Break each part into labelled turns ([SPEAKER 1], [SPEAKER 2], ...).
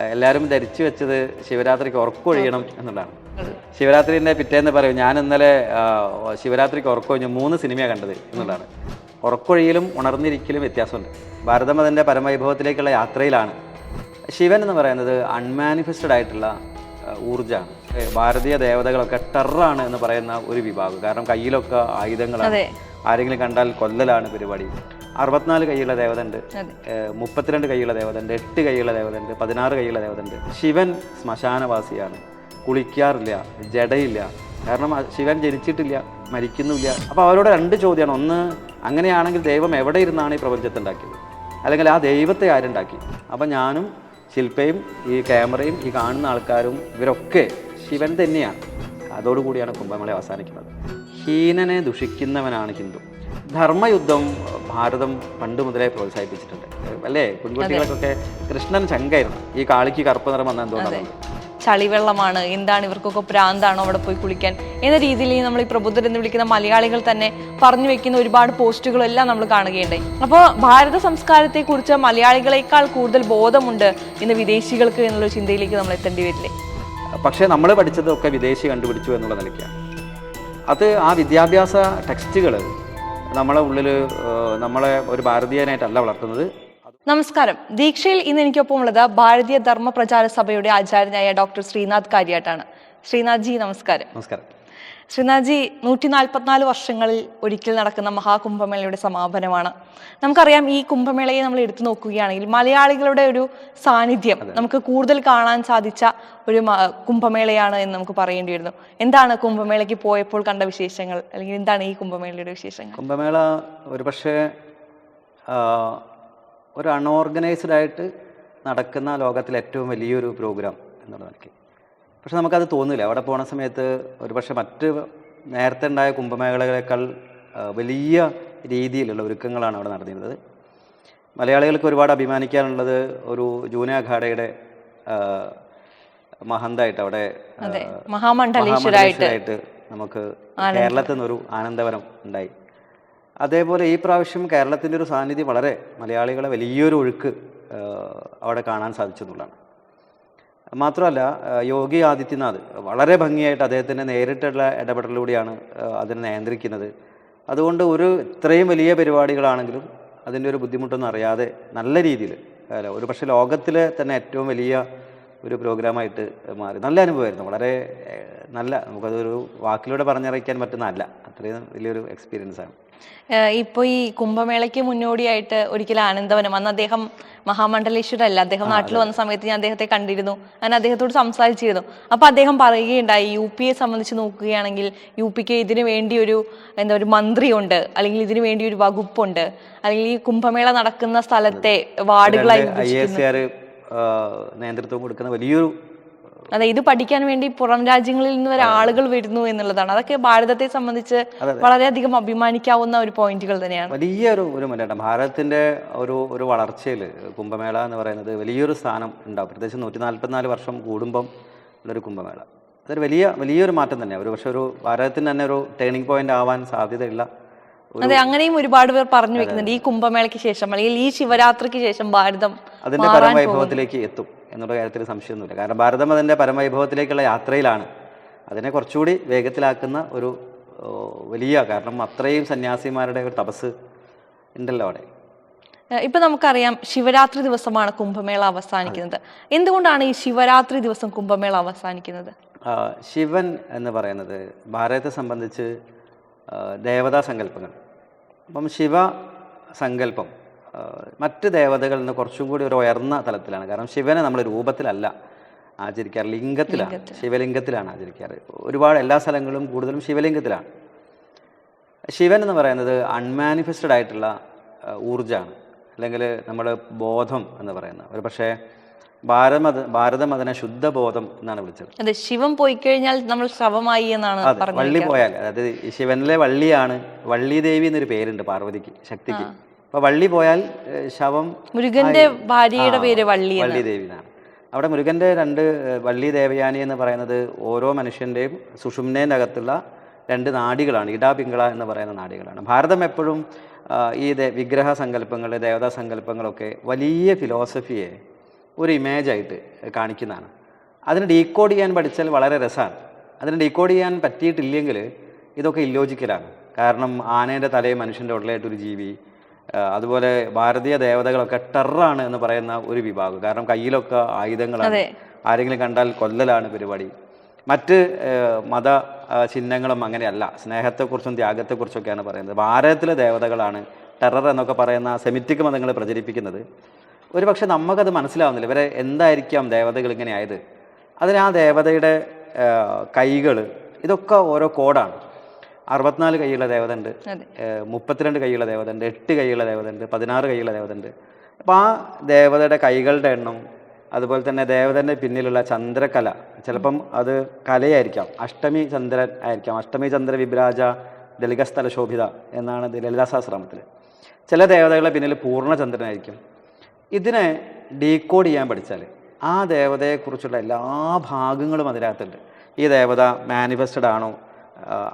[SPEAKER 1] എല്ലാവരും ധരിച്ചു വെച്ചത് ശിവരാത്രിക്ക് ഉറക്കൊഴിയണം എന്നുള്ളതാണ്. ശിവരാത്രിന്റെ പിറ്റേന്ന് പറയും ഞാൻ ഇന്നലെ ശിവരാത്രിക്ക് ഉറക്കൊഴിഞ്ഞു മൂന്ന് സിനിമയാണ് കണ്ടത് എന്നുള്ളതാണ്. ഉറക്കൊഴിയിലും ഉണർന്നിരിക്കലും വ്യത്യാസമുണ്ട്. ഭാരതം അതിന്റെ പരമവൈഭവത്തിലേക്കുള്ള യാത്രയിലാണ്. ശിവൻ എന്ന് പറയുന്നത് അൺമാനിഫെസ്റ്റഡ് ആയിട്ടുള്ള ഊർജമാണ്. ഭാരതീയ ദേവതകളൊക്കെ ടെററാണ് എന്ന് പറയുന്ന ഒരു വിഭാഗം. കാരണം കയ്യിലൊക്കെ ആയുധങ്ങളാണ്. ആരെങ്കിലും കണ്ടാൽ കൊല്ലലാണ് പരിപാടി. അറുപത്തിനാല് കൈയുള്ള ദേവത ഉണ്ട്
[SPEAKER 2] അതെ.
[SPEAKER 1] ഏഹ് മുപ്പത്തിരണ്ട് കൈയുള്ള ദേവത ഉണ്ട് എട്ട് കൈയുള്ള ദേവത ഉണ്ട് പതിനാറ് കൈയുള്ള ദേവത ഉണ്ട് ശിവൻ ശ്മശാനവാസിയാണ്. കുളിക്കാറില്ല ജടയില്ല. കാരണം ശിവൻ ജനിച്ചിട്ടില്ല മരിക്കുന്നില്ല. അപ്പോൾ അവരോട് രണ്ട് ചോദ്യമാണ് ഒന്ന് അങ്ങനെയാണെങ്കിൽ ദൈവം എവിടെ ഇരുന്നാണ് ഈ പ്രപഞ്ചത്തെ ഉണ്ടാക്കിയത് അല്ലെങ്കിൽ ആ ദൈവത്തെ ആരുണ്ടാക്കി? അപ്പം ഞാനും ശില്പയും ഈ ക്യാമറയും ഈ കാണുന്ന ആൾക്കാരും ഇവരൊക്കെ ശിവൻ തന്നെയാണ്. അതോടുകൂടിയാണ് കുംഭമേള അവസാനിക്കുന്നത്. ഹീനനെ ദുഷിക്കുന്നവനാണ് ഹിന്ദു. ധർമ്മയുദ്ധം ഭാരതം പണ്ട് മുതലേ പ്രോത്സാഹിപ്പിച്ചിട്ടുണ്ട്. അല്ലേ? കുഞ്ഞുകുട്ടികൾക്കൊക്കെ കൃഷ്ണൻ ശങ്കായിരുന്നു ഈ കാളിക്ക് കറുപ്പ് നിറം വന്ന എന്തുകൊണ്ടാണ്
[SPEAKER 2] ചളിവെള്ളമാണ് എന്താണ് ഇവർക്കൊക്കെ പ്രാന്താണോ അവിടെ പോയി കുളിക്കാൻ? എന്ന രീതിയിൽ നമ്മൾ ഈ പ്രബുദ്ധർ എന്ന് വിളിക്കുന്ന മലയാളികൾ തന്നെ പറഞ്ഞു വെക്കുന്ന ഒരുപാട് പോസ്റ്റുകളെല്ലാം നമ്മൾ കാണുകയുണ്ടായി. അപ്പോൾ ഭാരത സംസ്കാരത്തെ കുറിച്ച് മലയാളികളെക്കാൾ കൂടുതൽ ബോധമുണ്ട് ഇന്ന് വിദേശികൾക്ക് എന്നുള്ള ചിന്തയിലേക്ക് നമ്മൾ എത്തേണ്ടി വരില്ലേ?
[SPEAKER 1] പക്ഷേ നമ്മൾ പഠിച്ചതൊക്കെ വിദേശി കണ്ടുപിടിച്ചു എന്നുള്ള നിലയ്ക്കാണ്. അത് ആ വിദ്യാഭ്യാസ ടെക്സ്റ്റുകൾ നമ്മളെ ഉള്ളിൽ നമ്മളെ ഒരു ഭാരതീയനായിട്ടല്ല വളർത്തുന്നത്.
[SPEAKER 2] നമസ്കാരം. ദീക്ഷയിൽ ഇന്ന് എനിക്കൊപ്പം ഉള്ളത് ഭാരതീയ ധർമ്മ പ്രചാര സഭയുടെ ആചാര്യനായ ഡോക്ടർ ശ്രീനാഥ് കാര്യാട്ടാണ്. ശ്രീനാഥ് ജി നമസ്കാരം.
[SPEAKER 1] നമസ്കാരം.
[SPEAKER 2] ശ്രീനാഥ് ജി നൂറ്റി നാൽപ്പത്തിനാല് വർഷങ്ങളിൽ ഒരിക്കൽ നടക്കുന്ന മഹാകുംഭമേളയുടെ സമാപനമാണ്. നമുക്കറിയാം ഈ കുംഭമേളയെ നമ്മൾ എടുത്തു നോക്കുകയാണെങ്കിൽ മലയാളികളുടെ ഒരു സാന്നിധ്യം നമുക്ക് കൂടുതൽ കാണാൻ സാധിച്ച ഒരു കുംഭമേളയാണ് എന്ന് നമുക്ക് പറയേണ്ടി വരുന്നു എന്താണ് കുംഭമേളയ്ക്ക് പോയപ്പോൾ കണ്ട വിശേഷങ്ങൾ? അല്ലെങ്കിൽ എന്താണ് ഈ കുംഭമേളയുടെ വിശേഷങ്ങൾ?
[SPEAKER 1] കുംഭമേള ഒരു പക്ഷേ ഒരു അൺഓർഗനൈസ്ഡ് ആയിട്ട് നടക്കുന്ന ലോകത്തിലെ ഏറ്റവും വലിയൊരു പ്രോഗ്രാം എന്നുള്ള നിലയ്ക്ക് പക്ഷെ നമുക്കത് തോന്നില്ല. അവിടെ പോണ സമയത്ത് ഒരു പക്ഷേ മറ്റ് നേരത്തെ ഉണ്ടായ കുംഭമേളകളേക്കാൾ വലിയ രീതിയിലുള്ള ഒരുക്കങ്ങളാണ് അവിടെ നടന്നിരുന്നത്. മലയാളികൾക്ക് ഒരുപാട് അഭിമാനിക്കാനുള്ളത് ഒരു ജൂന അഖാഡയുടെ മഹന്തായിട്ട് അവിടെ
[SPEAKER 2] മഹാമണ്ഡലേശ്വരായിട്ട്
[SPEAKER 1] മഹാമണ്ഡലേശ്വരായിട്ട് നമുക്ക് കേരളത്തിൽ നിന്നൊരു ആനന്ദവനം ഉണ്ടായി. അതേപോലെ ഈ പ്രാവശ്യം കേരളത്തിന്റെ ഒരു സാന്നിധ്യം വളരെ മലയാളികളെ വലിയൊരു ഒഴുക്ക് അവിടെ കാണാൻ സാധിച്ചു എന്നുള്ളതാണ് മാത്രമല്ല യോഗി ആദിത്യനാഥ് വളരെ ഭംഗിയായിട്ട് അദ്ദേഹത്തിന്റെ നേരിട്ടുള്ള ഇടപെടലിലൂടെയാണ് അതിനെ നിയന്ത്രിക്കുന്നത്. അതുകൊണ്ട് ഒരു ഇത്രയും വലിയ പരിപാടികളാണെങ്കിലും അതിന്റെ ഒരു ബുദ്ധിമുട്ടൊന്നും അറിയാതെ നല്ല രീതിയിൽ അല്ല ഒരു പക്ഷേ ലോകത്തിലെ തന്നെ ഏറ്റവും വലിയ ഒരു പ്രോഗ്രാമായിട്ട് മാറി. നല്ല അനുഭവമായിരുന്നു. വളരെ നല്ല നമുക്കതൊരു വാക്കിലൂടെ പറഞ്ഞറിയിക്കാൻ പറ്റുന്നതല്ല. അത്രയും വലിയൊരു എക്സ്പീരിയൻസ് ആണ്
[SPEAKER 2] ഏഹ് ഇപ്പൊ ഈ കുംഭമേളയ്ക്ക് മുന്നോടിയായിട്ട് ഒരിക്കൽ ആനന്ദവനം. അന്ന് അദ്ദേഹം മഹാമണ്ഡലേശ്വരല്ല അദ്ദേഹം നാട്ടിൽ വന്ന സമയത്ത് ഞാൻ അദ്ദേഹത്തെ കണ്ടിരുന്നു. ഞാൻ അദ്ദേഹത്തോട് സംസാരിച്ചിരുന്നു. അപ്പൊ അദ്ദേഹം പറയുകയുണ്ടായി യു പിയെ സംബന്ധിച്ച് നോക്കുകയാണെങ്കിൽ യു പിക്ക് ഇതിനു വേണ്ടി ഒരു എന്താ ഒരു മന്ത്രിയുണ്ട്. അല്ലെങ്കിൽ ഇതിനു വേണ്ടി ഒരു വകുപ്പുണ്ട്. അല്ലെങ്കിൽ ഈ കുംഭമേള നടക്കുന്ന സ്ഥലത്തെ വാർഡുകളായി
[SPEAKER 1] നേതൃത്വം കൊടുക്കുന്ന വലിയൊരു
[SPEAKER 2] അതെ ഇത് പഠിക്കാൻ വേണ്ടി പുറം രാജ്യങ്ങളിൽ നിന്ന് വരെ ആളുകൾ വരുന്നു എന്നുള്ളതാണ്. അതൊക്കെ ഭാരതത്തെ സംബന്ധിച്ച് വളരെയധികം അഭിമാനിക്കാവുന്ന ഒരു പോയിന്റുകൾ തന്നെയാണ്.
[SPEAKER 1] വലിയൊരു ഒരു മുന്നേറ്റം. ഭാരതത്തിന്റെ ഒരു ഒരു വളർച്ചയിൽ കുംഭമേള എന്ന് പറയുന്നത് വലിയൊരു സ്ഥാനം ഉണ്ടാവും. പ്രത്യേകിച്ച് നൂറ്റി നാല്പത്തിനാല് വർഷം കൂടുമ്പം ഉള്ളൊരു കുംഭമേള. അതൊരു വലിയ വലിയൊരു മാറ്റം തന്നെയാണ്. ഒരു പക്ഷെ ഒരു ഭാരതത്തിന് തന്നെ ഒരു ടേണിംഗ് പോയിന്റ് ആവാൻ സാധ്യതയുള്ള
[SPEAKER 2] അതെ അങ്ങനെയും ഒരുപാട് പേർ പറഞ്ഞു വെക്കുന്നുണ്ട്. ഈ കുംഭമേളയ്ക്ക് ശേഷം അല്ലെങ്കിൽ ഈ ശിവരാത്രിക്ക് ശേഷം ഭാരതം
[SPEAKER 1] അതിന്റെ പരമവൈഭവത്തിലേക്ക് എത്തും. എന്നുള്ള കാര്യത്തിൽ സംശയമൊന്നുമില്ല. കാരണം ഭാരതം അതിന്റെ പരമവൈഭവത്തിലേക്കുള്ള യാത്രയിലാണ്. അതിനെ കുറച്ചുകൂടി വേഗത്തിലാക്കുന്ന ഒരു വലിയ കാരണം അത്രയും സന്യാസിമാരുടെ ഒരു തപസ് ഉണ്ടല്ലോ അവിടെ.
[SPEAKER 2] ഇപ്പം നമുക്കറിയാം ശിവരാത്രി ദിവസമാണ് കുംഭമേള അവസാനിക്കുന്നത്. എന്തുകൊണ്ടാണ് ഈ ശിവരാത്രി ദിവസം കുംഭമേള അവസാനിക്കുന്നത്?
[SPEAKER 1] ശിവൻ എന്ന് പറയുന്നത് ഭാരതത്തെ സംബന്ധിച്ച് ദേവതാ സങ്കല്പങ്ങൾ. അപ്പം ശിവ സങ്കല്പം. മറ്റ് ദേവതകളിൽ നിന്ന് കുറച്ചും കൂടി ഒരു ഉയർന്ന തലത്തിലാണ്. കാരണം ശിവനെ നമ്മൾ രൂപത്തിലല്ല ആചരിക്കാറ് ലിംഗത്തിലാണ്. ശിവലിംഗത്തിലാണ് ആചരിക്കാറ്. ഒരുപാട് എല്ലാ സ്ഥലങ്ങളും കൂടുതലും ശിവലിംഗത്തിലാണ്. ശിവൻ എന്ന് പറയുന്നത് അൺമാനിഫെസ്റ്റഡ് ആയിട്ടുള്ള ഊർജമാണ്. അല്ലെങ്കിൽ നമ്മൾ ബോധം എന്ന് പറയുന്നത്. ഒരു പക്ഷേ ഭാരതമത ഭാരതം അതിനെ ശുദ്ധബോധം എന്നാണ് വിളിച്ചത്.
[SPEAKER 2] അതെ ശിവൻ പോയി കഴിഞ്ഞാൽ നമ്മൾ ശവമായി എന്നാണ്
[SPEAKER 1] വള്ളി പോയാൽ അതായത് ശിവനിലെ വള്ളിയാണ് വള്ളി ദേവി എന്നൊരു പേരുണ്ട് പാർവതിക്ക് ശക്തിക്ക്. അപ്പൊ വള്ളി പോയാൽ ശവം
[SPEAKER 2] മുരുകന്റെ ഭാര്യയുടെ പേര് വള്ളി.
[SPEAKER 1] വള്ളി ദേവി എന്നാണ് അവിടെ മുരുകന്റെ രണ്ട് വള്ളി ദേവയാനി എന്ന് പറയുന്നത് ഓരോ മനുഷ്യന്റെയും സുഷുമ്നേന്റെ അകത്തുള്ള രണ്ട് നാടികളാണ്. ഇടാ പിങ്കള എന്ന് പറയുന്ന നാടികളാണ്. ഭാരതം എപ്പോഴും ഈ വിഗ്രഹ സങ്കല്പങ്ങൾ ദേവതാ സങ്കല്പങ്ങളൊക്കെ വലിയ ഫിലോസഫിയെ ഒരു ഇമേജായിട്ട് കാണിക്കുന്നതാണ്. അതിന് ഡീകോഡ് ചെയ്യാൻ പഠിച്ചാൽ വളരെ രസമാണ്. അതിന് ഡീകോഡ് ചെയ്യാൻ പറ്റിയിട്ടില്ലെങ്കിൽ ഇതൊക്കെ ഇല്ലോജിക്കലാണ് കാരണം ആനേന്റെ തലയും മനുഷ്യന്റെ ഉടലായിട്ടൊരു ജീവി അതുപോലെ ഭാരതീയ ദേവതകളൊക്കെ ടെററാണ് എന്ന് പറയുന്ന ഒരു വിഭാഗം. കാരണം കയ്യിലൊക്കെ ആയുധങ്ങളാണ്. ആരെങ്കിലും കണ്ടാൽ കൊല്ലലാണ് പരിപാടി. മറ്റ് മത ചിഹ്നങ്ങളും അങ്ങനെയല്ല. സ്നേഹത്തെക്കുറിച്ചും ത്യാഗത്തെക്കുറിച്ചൊക്കെയാണ് പറയുന്നത്. ഭാരതത്തിലെ ദേവതകളാണ് ടെറർ എന്നൊക്കെ പറയുന്ന സെമിറ്റിക് മതങ്ങൾ പ്രചരിപ്പിക്കുന്നത്. ഒരു പക്ഷെ നമുക്കത് മനസ്സിലാവുന്നില്ല. ഇവരെ എന്തായിരിക്കാം ദേവതകൾ ഇങ്ങനെ ആയത്? അതിന് ആ ദേവതയുടെ കൈകൾ ഇതൊക്കെ ഓരോ കോഡാണ്. അറുപത്തിനാല് കൈയുള്ള ദേവത ഉണ്ട് മുപ്പത്തിരണ്ട് കൈയുള്ള ദേവത ഉണ്ട് എട്ട് കൈയുള്ള ദേവത ഉണ്ട് പതിനാറ് കൈയുള്ള ദേവത ഉണ്ട് അപ്പോൾ ആ ദേവതയുടെ കൈകളുടെ എണ്ണം അതുപോലെ തന്നെ ദേവതന്റെ പിന്നിലുള്ള ചന്ദ്രകല ചിലപ്പം അത് കലയായിരിക്കാം. അഷ്ടമി ചന്ദ്രൻ ആയിരിക്കാം. അഷ്ടമി ചന്ദ്ര വിഭ്രാജ ദളികസ്ഥല ശോഭിത എന്നാണ് ഇത് ലളിതാ സഹസ്രാമത്തിൽ ചില ദേവതകളുടെ പിന്നിൽ പൂർണചന്ദ്രനായിരിക്കും ഇതിനെ ഡീകോഡ് ചെയ്യാൻ പഠിച്ചാൽ ആ ദേവതയെക്കുറിച്ചുള്ള എല്ലാ ഭാഗങ്ങളും അതിനകത്തുണ്ട്. ഈ ദേവത മാനിഫെസ്റ്റഡ് ആണോ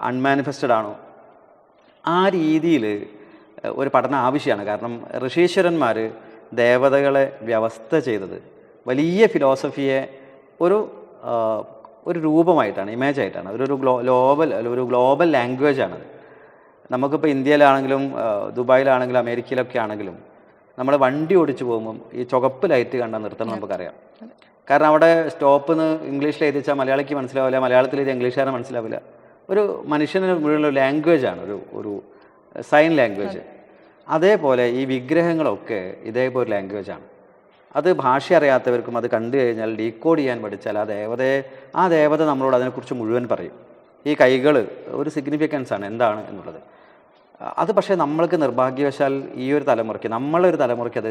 [SPEAKER 1] അൺമാനിഫെസ്റ്റഡ് ആണോ? ആ രീതിയിൽ ഒരു പഠനം ആവശ്യമാണ്. കാരണം ഋഷീശ്വരന്മാർ ദേവതകളെ വ്യവസ്ഥ ചെയ്തത് വലിയ ഫിലോസഫിയെ ഒരു ഒരു രൂപമായിട്ടാണ് ഇമേജ് ആയിട്ടാണ്. അതൊരു ഗ്ലോ ഗ്ലോബൽ ഒരു ഗ്ലോബൽ ലാംഗ്വേജ് ആണത്. നമുക്കിപ്പോൾ ഇന്ത്യയിലാണെങ്കിലും ദുബായിലാണെങ്കിലും അമേരിക്കയിലൊക്കെ ആണെങ്കിലും നമ്മൾ വണ്ടി ഓടിച്ചു പോകുമ്പം ഈ ചുവപ്പ് ലൈറ്റ് കണ്ടാൽ നിർത്തണം നമുക്കറിയാം. കാരണം അവിടെ സ്റ്റോപ്പ് എന്ന് ഇംഗ്ലീഷിൽ എഴുതിച്ചാൽ മലയാളിക്ക് മനസ്സിലാവില്ല മലയാളത്തിൽ എഴുതി ഇംഗ്ലീഷുകാരൻ മനസ്സിലാവില്ല. ഒരു മനുഷ്യന് ലാംഗ്വേജ് ആണ് ഒരു ഒരു സൈൻ ലാംഗ്വേജ് അതേപോലെ ഈ വിഗ്രഹങ്ങളൊക്കെ ഇതേപോലെ ലാംഗ്വേജ് ആണ്. അത് ഭാഷ അറിയാത്തവർക്കും അത് കണ്ടു കഴിഞ്ഞാൽ ഡീകോഡ് ചെയ്യാൻ പഠിച്ചാൽ ആ ദേവതയെ ആ ദേവത നമ്മളോട് അതിനെക്കുറിച്ച് മുഴുവൻ പറയും. ഈ കൈകൾ ഒരു സിഗ്നിഫിക്കൻസ് ആണ് എന്താണ് എന്നുള്ളത്. അത് പക്ഷേ നമ്മൾക്ക് നിർഭാഗ്യവശാൽ ഈ ഒരു തലമുറയ്ക്ക് നമ്മളൊരു തലമുറയ്ക്ക് അത്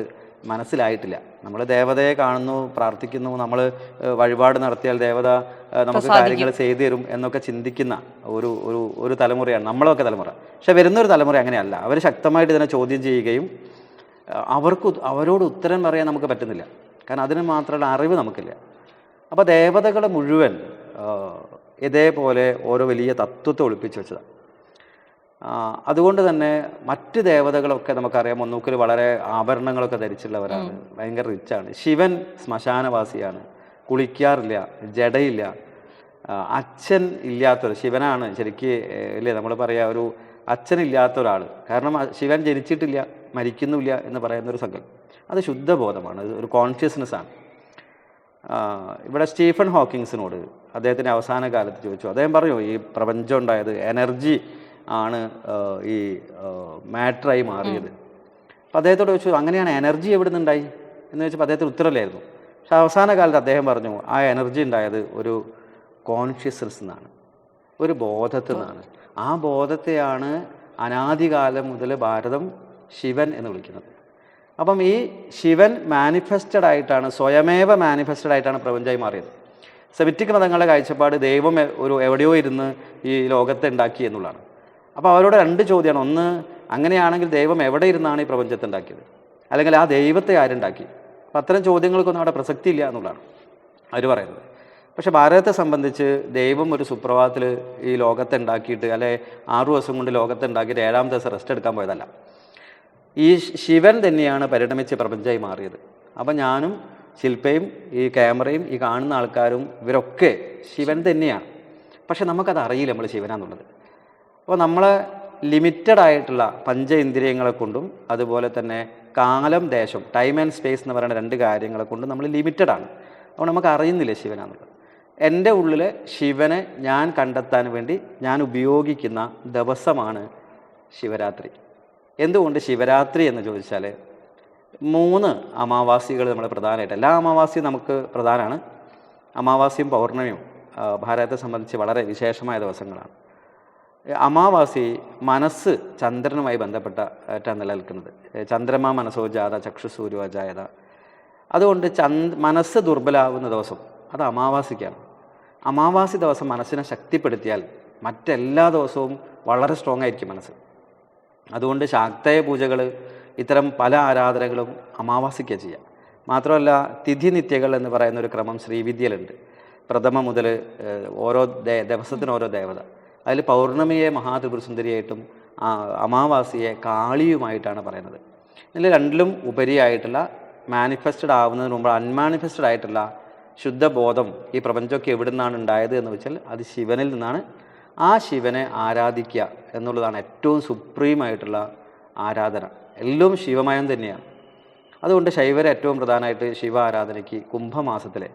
[SPEAKER 1] മനസ്സിലായിട്ടില്ല. നമ്മൾ ദേവതയെ കാണുന്നു പ്രാർത്ഥിക്കുന്നു നമ്മൾ വഴിപാട് നടത്തിയാൽ ദേവത നമുക്ക് കാര്യങ്ങൾ ചെയ്തു തരും എന്നൊക്കെ ചിന്തിക്കുന്ന ഒരു ഒരു ഒരു തലമുറയാണ് നമ്മളൊക്കെ തലമുറ. പക്ഷെ വരുന്നൊരു തലമുറ അങ്ങനെയല്ല. അവർ ശക്തമായിട്ട് ഇതിനെ ചോദ്യം ചെയ്യുകയും അവർക്ക് അവരോട് ഉത്തരം പറയാൻ നമുക്ക് പറ്റുന്നില്ല. കാരണം അതിന് മാത്രമുള്ള അറിവ് നമുക്കില്ല. അപ്പോൾ ദേവതകളെ മുഴുവൻ ഇതേപോലെ ഓരോ വലിയ തത്വത്തെ ഒളിപ്പിച്ച് വെച്ചതാണ് അതുകൊണ്ട് തന്നെ മറ്റ് ദേവതകളൊക്കെ നമുക്കറിയാം ഒന്നൂക്കിൽ വളരെ ആഭരണങ്ങളൊക്കെ ധരിച്ചുള്ളവരാണ് ഭയങ്കര റിച്ചാണ് ശിവൻ ശ്മശാനവാസിയാണ്. കുളിക്കാറില്ല ജടയില്ല. അച്ഛൻ ഇല്ലാത്തൊരു ശിവനാണ് ശരിക്ക് അല്ലേ ഇല്ലേ? നമ്മൾ പറയാ ഒരു അച്ഛനില്ലാത്ത ഒരാൾ കാരണം ശിവൻ ജനിച്ചിട്ടില്ല മരിക്കുന്നില്ല എന്ന് പറയുന്ന ഒരു സങ്കല്പം അത് ശുദ്ധബോധമാണ് അത് ഒരു കോൺഷ്യസ്നെസ് ആണ്. ഇവിടെ സ്റ്റീഫൻ ഹോക്കിങ്സിനോട് അദ്ദേഹത്തിന്റെ അവസാന കാലത്ത് ചോദിച്ചു. അദ്ദേഹം പറഞ്ഞു ഈ പ്രപഞ്ചം ഉണ്ടായത് എനർജി ആണ് ഈ മാറ്ററായി മാറിയത്. അപ്പോൾ അദ്ദേഹത്തോട് ചോദിച്ചു അങ്ങനെയാണ് എനർജി എവിടെ നിന്നുണ്ടായി എന്ന് ചോദിച്ചപ്പോൾ അദ്ദേഹത്തിന് ഉത്തരമില്ലായിരുന്നു. പക്ഷെ അവസാന കാലത്ത് അദ്ദേഹം പറഞ്ഞു ആ എനർജി ഉണ്ടായത് ഒരു കോൺഷ്യസ്നസ് എന്നാണ് ഒരു ബോധത്തിൽ നിന്നാണ്. ആ ബോധത്തെയാണ് അനാദികാലം മുതൽ ഭാരതം ശിവൻ എന്ന് വിളിക്കുന്നത്. അപ്പം ഈ ശിവൻ മാനിഫെസ്റ്റഡ് ആയിട്ടാണ് സ്വയമേവ മാനിഫെസ്റ്റഡ് ആയിട്ടാണ് പ്രപഞ്ചമായി മാറിയത്. സെമിറ്റിക് മതങ്ങളുടെ കാഴ്ചപ്പാട് ദൈവം ഒരു എവിടെയോ ഇരുന്ന് ഈ ലോകത്തെ ഉണ്ടാക്കി എന്നുള്ളതാണ്. അപ്പോൾ അവരോട് രണ്ട് ചോദ്യമാണ്. ഒന്ന് അങ്ങനെയാണെങ്കിൽ ദൈവം എവിടെ ഇരുന്നാണ് ഈ പ്രപഞ്ചത്തെ ഉണ്ടാക്കിയത്? അല്ലെങ്കിൽ ആ ദൈവത്തെ ആരുണ്ടാക്കി അപ്പം അത്തരം ചോദ്യങ്ങൾക്കൊന്നും അവിടെ പ്രസക്തി ഇല്ല എന്നുള്ളതാണ് അവർ പറയുന്നത്. പക്ഷെ ഭാരതത്തെ സംബന്ധിച്ച് ദൈവം ഒരു സുപ്രഭാതത്തിൽ ഈ ലോകത്തെ ഉണ്ടാക്കിയിട്ട് അല്ലെ ആറു ദിവസം കൊണ്ട് ലോകത്തെ ഉണ്ടാക്കിയിട്ട് ഏഴാം ദിവസം റെസ്റ്റ് എടുക്കാൻ പോയതല്ല. ഈ ശിവൻ തന്നെയാണ് പരിണമിച്ച് പ്രപഞ്ചമായി മാറിയത്. അപ്പം ഞാനും ശില്പയും ഈ ക്യാമറയും ഈ കാണുന്ന ആൾക്കാരും ഇവരൊക്കെ ശിവൻ തന്നെയാണ്. പക്ഷെ നമുക്കത് അറിയില്ല നമ്മൾ ശിവനാന്നുള്ളത്. അപ്പോൾ നമ്മൾ ലിമിറ്റഡ് ആയിട്ടുള്ള പഞ്ച ഇന്ദ്രിയങ്ങളെ കൊണ്ടും അതുപോലെ തന്നെ കാലം ദേശം ടൈം ആൻഡ് സ്പേസ് എന്ന് പറയുന്ന രണ്ട് കാര്യങ്ങളെ കൊണ്ടും നമ്മൾ ലിമിറ്റഡ് ആണ്. അപ്പോൾ നമുക്ക് അറിയുന്നില്ല ശിവനാന്നുള്ളത് എന്റെ ഉള്ളിൽ ശിവനെ ഞാൻ കണ്ടെത്താൻ വേണ്ടി ഞാൻ ഉപയോഗിക്കുന്ന ദിവസമാണ് ശിവരാത്രി. എന്തുകൊണ്ട് ശിവരാത്രി എന്ന് ചോദിച്ചാൽ മൂന്ന് അമാവാസികൾ നമ്മൾ പ്രധാനമായിട്ട് എല്ലാ അമാവാസിയും നമുക്ക് പ്രധാനമാണ്. അമാവാസിയും പൗർണമിയും ഭാരതത്തെ സംബന്ധിച്ച് വളരെ വിശേഷമായ ദിവസങ്ങളാണ്. അമാവാസി മനസ്സ് ചന്ദ്രനുമായി ബന്ധപ്പെട്ട ആയിട്ടാണ് നിലനിൽക്കുന്നത് ചന്ദ്രമാ മനസ്സോ ജാത ചക്ഷുസൂര്യോ ജായത അതുകൊണ്ട് ചന്ദ് മനസ്സ് ദുർബലാവുന്ന ദിവസം അത് അമാവാസിക്കാണ്. അമാവാസി ദിവസം മനസ്സിനെ ശക്തിപ്പെടുത്തിയാൽ മറ്റെല്ലാ ദിവസവും വളരെ സ്ട്രോങ് ആയിരിക്കും മനസ്സ്. അതുകൊണ്ട് ശാക്തയ പൂജകൾ ഇത്തരം പല ആരാധനകളും അമാവാസിക്ക ചെയ്യാം. മാത്രമല്ല തിഥി നിത്യകൾ എന്ന് പറയുന്ന ഒരു ക്രമം ശ്രീവിദ്യയിലുണ്ട്. പ്രഥമ മുതൽ ഓരോ ദേ ഓരോ ദേവത. അതിൽ പൗർണമിയെ മഹാത്രിപുരസുന്ദരിയായിട്ടും അമാവാസിയെ കാളിയുമായിട്ടാണ് പറയുന്നത്. ഇതിൽ രണ്ടിലും ഉപരിയായിട്ടുള്ള മാനിഫെസ്റ്റഡ് ആവുന്നതിന് മുമ്പ് അൺമാനിഫെസ്റ്റഡ് ആയിട്ടുള്ള ശുദ്ധബോധം ഈ പ്രപഞ്ചമൊക്കെ എവിടെ നിന്നാണ് ഉണ്ടായത് എന്ന് വെച്ചാൽ അത് ശിവനിൽ നിന്നാണ്. ആ ശിവനെ ആരാധിക്കുക എന്നുള്ളതാണ് ഏറ്റവും സുപ്രീമായിട്ടുള്ള ആരാധന. എല്ലാം ശിവമയം തന്നെയാണ്. അതുകൊണ്ട് ശൈവരെ ഏറ്റവും പ്രധാനമായിട്ട് ശിവ ആരാധനയ്ക്ക് കുംഭമാസത്തിലെ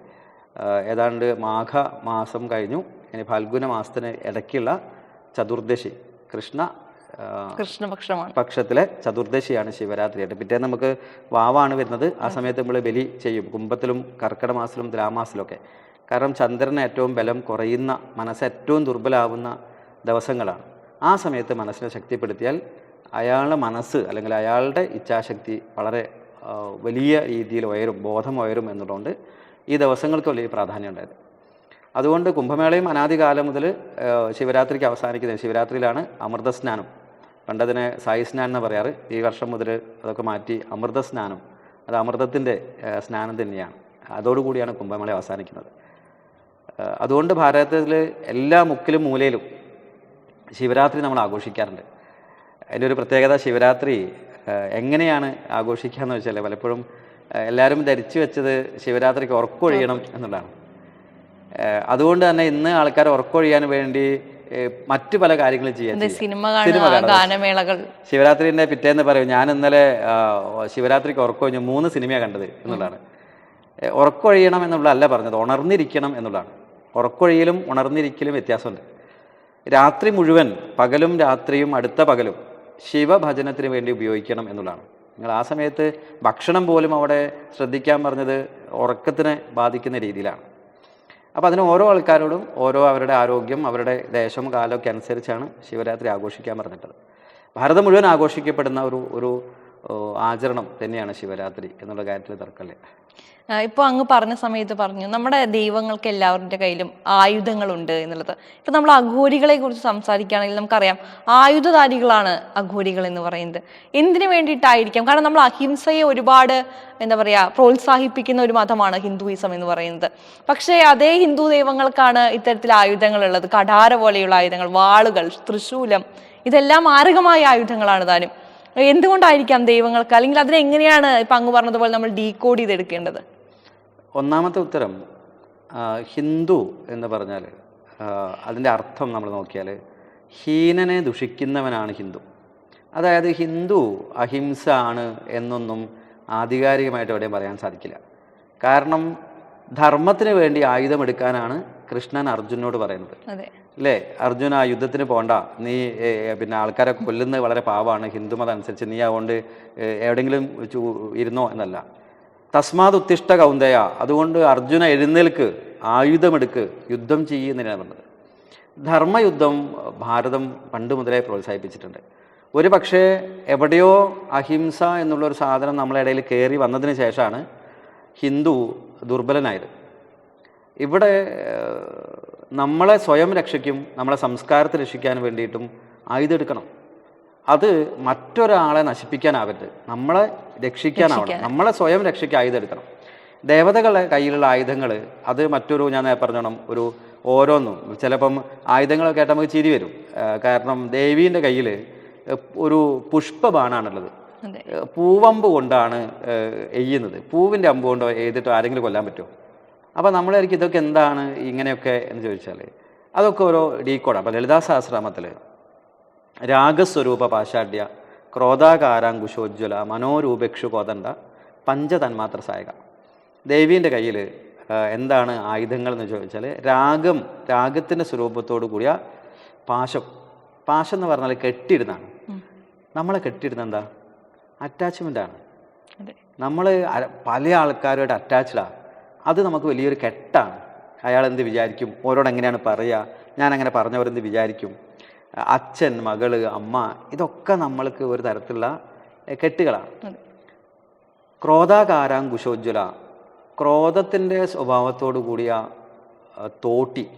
[SPEAKER 1] ഏതാണ്ട് മാഘ മാസം കഴിഞ്ഞു. ഇനി ഫാൽഗുന മാസത്തിന് ഇടയ്ക്കുള്ള ചതുർദശി കൃഷ്ണ
[SPEAKER 2] കൃഷ്ണപക്ഷമാണ്.
[SPEAKER 1] പക്ഷത്തിലെ ചതുർദശിയാണ് ശിവരാത്രിയായിട്ട് പിറ്റേ നമുക്ക് വാവാണ് വരുന്നത്. ആ സമയത്ത് നമ്മൾ ബലി ചെയ്യും. കുംഭത്തിലും കർക്കിട മാസത്തിലും തുലാമാസത്തിലൊക്കെ കാരണം ചന്ദ്രന് ഏറ്റവും ബലം കുറയുന്ന മനസ്സ് ഏറ്റവും ദുർബലാവുന്ന ദിവസങ്ങളാണ്. ആ സമയത്ത് മനസ്സിനെ ശക്തിപ്പെടുത്തിയാൽ അയാളുടെ മനസ്സ് അല്ലെങ്കിൽ അയാളുടെ ഇച്ഛാശക്തി വളരെ വലിയ രീതിയിൽ ഉയരും ബോധം ഉയരും എന്നുള്ളതുകൊണ്ട് ഈ ദിവസങ്ങൾക്ക് വലിയ പ്രാധാന്യം ഉണ്ടായത്. അതുകൊണ്ട് കുംഭമേളയും അനാദികാലം മുതൽ ശിവരാത്രിക്ക് അവസാനിക്കുന്നത് ശിവരാത്രിയിലാണ് അമൃതസ്നാനം. പണ്ടതിനെ സായി സ്നാനം എന്ന് പറയാറ്. ഈ വർഷം മുതൽ അതൊക്കെ മാറ്റി അമൃത സ്നാനം അത് അമൃതത്തിന്റെ സ്നാനം തന്നെയാണ്. അതോടുകൂടിയാണ് കുംഭമേള അവസാനിക്കുന്നത്. അതുകൊണ്ട് ഭാരതത്തിൽ എല്ലാ മുക്കിലും മൂലയിലും ശിവരാത്രി നമ്മൾ ആഘോഷിക്കാറുണ്ട്. അതിന്റെ ഒരു പ്രത്യേകത ശിവരാത്രി എങ്ങനെയാണ് ആഘോഷിക്കുക എന്ന് വെച്ചാൽ പലപ്പോഴും എല്ലാവരും ധരിച്ചു വെച്ചത് ശിവരാത്രിക്ക് ഉറക്കൊഴിയണം എന്നുള്ളതാണ്. അതുകൊണ്ട് തന്നെ ഇന്ന് ആൾക്കാർ ഉറക്കൊഴിയാൻ വേണ്ടി മറ്റു പല കാര്യങ്ങളും ചെയ്യാൻ ചെയ്യാം.
[SPEAKER 2] സിനിമ. ഗാനമേളകൾ.
[SPEAKER 1] ശിവരാത്രിന്റെ പിറ്റേന്ന് പറയും ഞാൻ ഇന്നലെ ശിവരാത്രിക്ക് ഉറക്കൊഴിഞ്ഞു മൂന്ന് സിനിമയാണ് കണ്ടത് എന്നുള്ളതാണ്. ഉറക്കൊഴിയണം എന്നുള്ളതല്ല പറഞ്ഞത് ഉണർന്നിരിക്കണം എന്നുള്ളതാണ്. ഉറക്കൊഴിയലും ഉണർന്നിരിക്കലും വ്യത്യാസമുണ്ട്. രാത്രി മുഴുവൻ പകലും രാത്രിയും അടുത്ത പകലും ശിവഭജനത്തിന് വേണ്ടി ഉപയോഗിക്കണം എന്നുള്ളതാണ്. നിങ്ങൾ ആ സമയത്ത് ഭക്ഷണം പോലും അവിടെ ശ്രദ്ധിക്കാൻ പറഞ്ഞത് ഉറക്കത്തിനെ ബാധിക്കുന്ന രീതിയിലാണ്. അപ്പോൾ അതിന് ഓരോ ആൾക്കാരോടും ഓരോ അവരുടെ ആരോഗ്യം അവരുടെ ദേശം കാലമൊക്കെ അനുസരിച്ചാണ് ശിവരാത്രി ആഘോഷിക്കാൻ പറഞ്ഞിട്ടത്. ഭാരതം മുഴുവൻ ആഘോഷിക്കപ്പെടുന്ന ഒരു ഒരു ആചരണം തന്നെയാണ് ശിവരാത്രി എന്നുള്ള കാര്യത്തിൽ തർക്കമില്ല.
[SPEAKER 2] ആ, ഇപ്പൊ അങ്ങ് പറഞ്ഞ സമയത്ത് പറഞ്ഞു നമ്മുടെ ദൈവങ്ങൾക്ക് എല്ലാവരുടെ കയ്യിലും ആയുധങ്ങളുണ്ട് എന്നുള്ളത്. ഇപ്പൊ നമ്മൾ അഘോരികളെ കുറിച്ച് സംസാരിക്കുകയാണെങ്കിൽ നമുക്കറിയാം ആയുധധാരികളാണ് അഘോരികൾ എന്ന് പറയുന്നത്. എന്തിനു വേണ്ടിയിട്ടായിരിക്കാം? കാരണം നമ്മൾ അഹിംസയെ ഒരുപാട് എന്താ പറയാ പ്രോത്സാഹിപ്പിക്കുന്ന ഒരു മതമാണ് ഹിന്ദുയിസം എന്ന് പറയുന്നത്. പക്ഷേ അതേ ഹിന്ദു ദൈവങ്ങൾക്കാണ് ഇത്തരത്തിൽ ആയുധങ്ങൾ ഉള്ളത് കഠാര പോലെയുള്ള ആയുധങ്ങൾ വാളുകൾ തൃശൂലം ഇതെല്ലാം മാരകമായ ആയുധങ്ങളാണ് താനും. എന്തുകൊണ്ടായിരിക്കാം ദൈവങ്ങൾക്ക്? അല്ലെങ്കിൽ അതിനെങ്ങനെയാണ് ഇപ്പം അങ്ങ് പറഞ്ഞതുപോലെ നമ്മൾ ഡീകോഡ് ചെയ്തെടുക്കേണ്ടത്?
[SPEAKER 1] ഒന്നാമത്തെ ഉത്തരം ഹിന്ദു എന്ന് പറഞ്ഞാൽ അതിന്റെ അർത്ഥം നമ്മൾ നോക്കിയാൽ ഹീനനെ ദുഷിക്കുന്നവനാണ് ഹിന്ദു. അതായത് ഹിന്ദു അഹിംസ ആണ് എന്നൊന്നും ആധികാരികമായിട്ട് എവിടെയും പറയാൻ സാധിക്കില്ല. കാരണം ധർമ്മത്തിന് വേണ്ടി ആയുധമെടുക്കാനാണ് കൃഷ്ണൻ അർജുനോട് പറയുന്നത്. അല്ലേ അർജുന യുദ്ധത്തിന് പോണ്ട. നീ പിന്നെ ആൾക്കാരെ കൊല്ലുന്നത് വളരെ പാവമാണ് ഹിന്ദുമതം അനുസരിച്ച് നീ അതുകൊണ്ട് എവിടെയെങ്കിലും ഇരുന്നോ എന്നല്ല. തസ്മാത് ഉത്തിഷ്ട കൗന്ദയ. അതുകൊണ്ട് അർജുന എഴുന്നേൽക്ക് ആയുധമെടുക്ക് യുദ്ധം ചെയ്യുന്നതിനാണ് പറഞ്ഞത്. ധർമ്മയുദ്ധം ഭാരതം പണ്ട് മുതലേ പ്രോത്സാഹിപ്പിച്ചിട്ടുണ്ട്. ഒരു പക്ഷേ എവിടെയോ അഹിംസ എന്നുള്ളൊരു സാധനം നമ്മളെ ഇടയിൽ കയറി വന്നതിന് ശേഷമാണ് ഹിന്ദു ദുർബലനായത്. ഇവിടെ നമ്മളെ സ്വയം രക്ഷയ്ക്കും നമ്മളെ സംസ്കാരത്തെ രക്ഷിക്കാൻ വേണ്ടിയിട്ടും ആയുധം എടുക്കണം അത് മറ്റൊരാളെ നശിപ്പിക്കാനാവരുത്. നമ്മളെ രക്ഷിക്കാനാവണം. നമ്മളെ സ്വയം രക്ഷയ്ക്ക് ആയുധം എടുക്കണം ദേവതകളുടെ കയ്യിലുള്ള ആയുധങ്ങൾ അത് മറ്റൊരു ഞാൻ പറഞ്ഞോണം ഒരു ഓരോന്നും. ചിലപ്പം ആയുധങ്ങളൊക്കെ ആയിട്ട് നമുക്ക് ചിരി വരും. കാരണം ദേവീന്റെ കയ്യിൽ ഒരു പുഷ്പബാണാണുള്ളത്. പൂവമ്പ് കൊണ്ടാണ് എയ്യുന്നത്. പൂവിന്റെ അമ്പ് കൊണ്ട് എഴുതിട്ടോ ആരെങ്കിലും കൊല്ലാൻ പറ്റുമോ? അപ്പോൾ നമ്മളായിരിക്കും ഇതൊക്കെ എന്താണ് ഇങ്ങനെയൊക്കെ എന്ന് ചോദിച്ചാൽ അതൊക്കെ ഓരോ ഡീക്കോഡാണ് അപ്പോൾ ലളിതാ സഹസ്രാമത്തിൽ രാഗസ്വരൂപ പാശാഢ്യ ക്രോധാകാരാങ്കുശോജ്വല മനോരൂപക്ഷു കോതണ്ട പഞ്ചതന്മാത്ര സഹായക ദേവീന്റെ കയ്യിൽ എന്താണ് ആയുധങ്ങൾ എന്ന് ചോദിച്ചാൽ രാഗം രാഗത്തിന്റെ സ്വരൂപത്തോടു കൂടിയ പാശം. പാശം എന്ന് പറഞ്ഞാൽ കെട്ടിയിടുന്നതാണ് നമ്മളെ കെട്ടിയിടുന്ന എന്താ? അറ്റാച്ച്മെന്റ് ആണ്. നമ്മൾ പല ആൾക്കാരുമായിട്ട് അറ്റാച്ച്ഡാണ് അത് നമുക്ക് വലിയൊരു കെട്ടാണ്. അയാൾ എന്ത് വിചാരിക്കും? ഓരോട് എങ്ങനെയാണ് പറയുക? ഞാൻ അങ്ങനെ പറഞ്ഞവരെന്ത് വിചാരിക്കും? അച്ഛൻ മകൾ അമ്മ ഇതൊക്കെ നമ്മൾക്ക് ഒരു തരത്തിലുള്ള കെട്ടുകളാണ്.
[SPEAKER 2] ക്രോധാകാരാം
[SPEAKER 1] ക്രോധാകാരാങ്കുശോജ്വല ക്രോധത്തിന്റെ സ്വഭാവത്തോടു കൂടിയ തോട്ടി.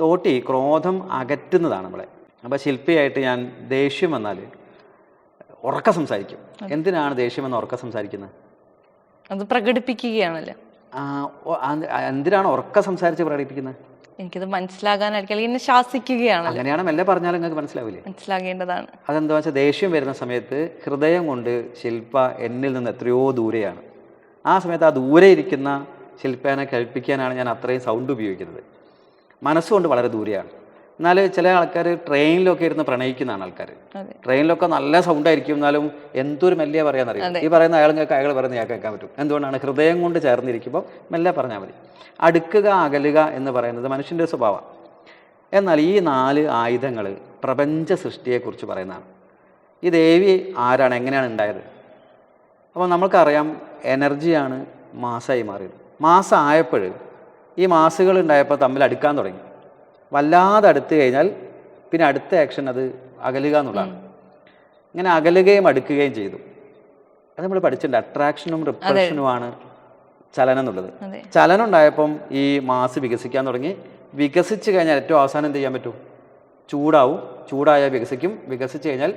[SPEAKER 1] തോട്ടി ക്രോധം അകറ്റുന്നതാണ് നമ്മളെ. അപ്പോൾ ശില്പിയായിട്ട് ഞാൻ ദേഷ്യം വന്നാൽ ഉറക്ക സംസാരിക്കും. എന്തിനാണ് ദേഷ്യം എന്ന് ഉറക്ക സംസാരിക്കുന്നത്?
[SPEAKER 2] അത് പ്രകടിപ്പിക്കുകയാണല്ലോ?
[SPEAKER 1] എന്തിനാണ് ഉറക്ക സംസാരിച്ച് പ്രകടിപ്പിക്കുന്നത്?
[SPEAKER 2] എനിക്കത് മനസ്സിലാകാനായിരിക്കും. അല്ലെങ്കിൽ ശാസിക്കുകയാണ്
[SPEAKER 1] അങ്ങനെയാണ് മെല്ലെ പറഞ്ഞാൽ നിങ്ങൾക്ക് മനസ്സിലാവില്ലേ?
[SPEAKER 2] മനസ്സിലാകേണ്ടതാണ്.
[SPEAKER 1] അതെന്താ വെച്ചാൽ ദേഷ്യം വരുന്ന സമയത്ത് ഹൃദയം കൊണ്ട് ശില്പ എന്നിൽ നിന്ന് എത്രയോ ദൂരെയാണ്. ആ സമയത്ത് ആ ദൂരെ ഇരിക്കുന്ന ശില്പേനെ കേൾപ്പിക്കാനാണ് ഞാൻ അത്രയും സൗണ്ട് ഉപയോഗിക്കുന്നത്. മനസ്സുകൊണ്ട് വളരെ ദൂരെയാണ്. എന്നാൽ ചില ആൾക്കാർ ട്രെയിനിലൊക്കെ ഇരുന്ന് പ്രണയിക്കുന്നതാണ് ആൾക്കാർ. ട്രെയിനിലൊക്കെ നല്ല സൗണ്ട് ആയിരിക്കും എന്നാലും എന്തൊരു മെല്ലെ പറയാന്നറിയാം? ഈ പറയുന്ന അയാൾ കേൾക്കാം അയാൾ പറയുന്ന ഞാൻ കേൾക്കാൻ പറ്റും. എന്തുകൊണ്ടാണ്? ഹൃദയം കൊണ്ട് ചേർന്നിരിക്കുമ്പോൾ മെല്ലെ പറഞ്ഞാൽ മതി. അടുക്കുക അകലുക എന്ന് പറയുന്നത് മനുഷ്യന്റെ സ്വഭാവം എന്നാൽ ഈ നാല് ആയുധങ്ങൾ പ്രപഞ്ച സൃഷ്ടിയെക്കുറിച്ച് പറയുന്നതാണ്. ഈ ദേവി ആരാണ്? എങ്ങനെയാണ് ഉണ്ടായത്? അപ്പോൾ നമ്മൾക്കറിയാം എനർജിയാണ് മാസമായി മാറിയത്. മാസം ആയപ്പോൾ ഈ മാസുകൾ ഉണ്ടായപ്പോൾ തമ്മിൽ അടുക്കാൻ തുടങ്ങി. വല്ലാതെ അടുത്ത് കഴിഞ്ഞാൽ പിന്നെ അടുത്ത ആക്ഷൻ അത് അകലുക എന്നുള്ളതാണ്. ഇങ്ങനെ അകലുകയും അടുക്കുകയും ചെയ്തു. അത് നമ്മൾ പഠിച്ചിട്ടുണ്ട്. അട്രാക്ഷനും റിപ്രഷനുമാണ് ചലനം എന്നുള്ളത്. ചലനം ഉണ്ടായപ്പം ഈ മാസ് വികസിക്കാൻ തുടങ്ങി. വികസിച്ച് കഴിഞ്ഞാൽ ഏറ്റവും അവസാനം എന്ത് ചെയ്യാൻ പറ്റും? ചൂടാവും. ചൂടായാൽ വികസിക്കും. വികസിച്ച് കഴിഞ്ഞാൽ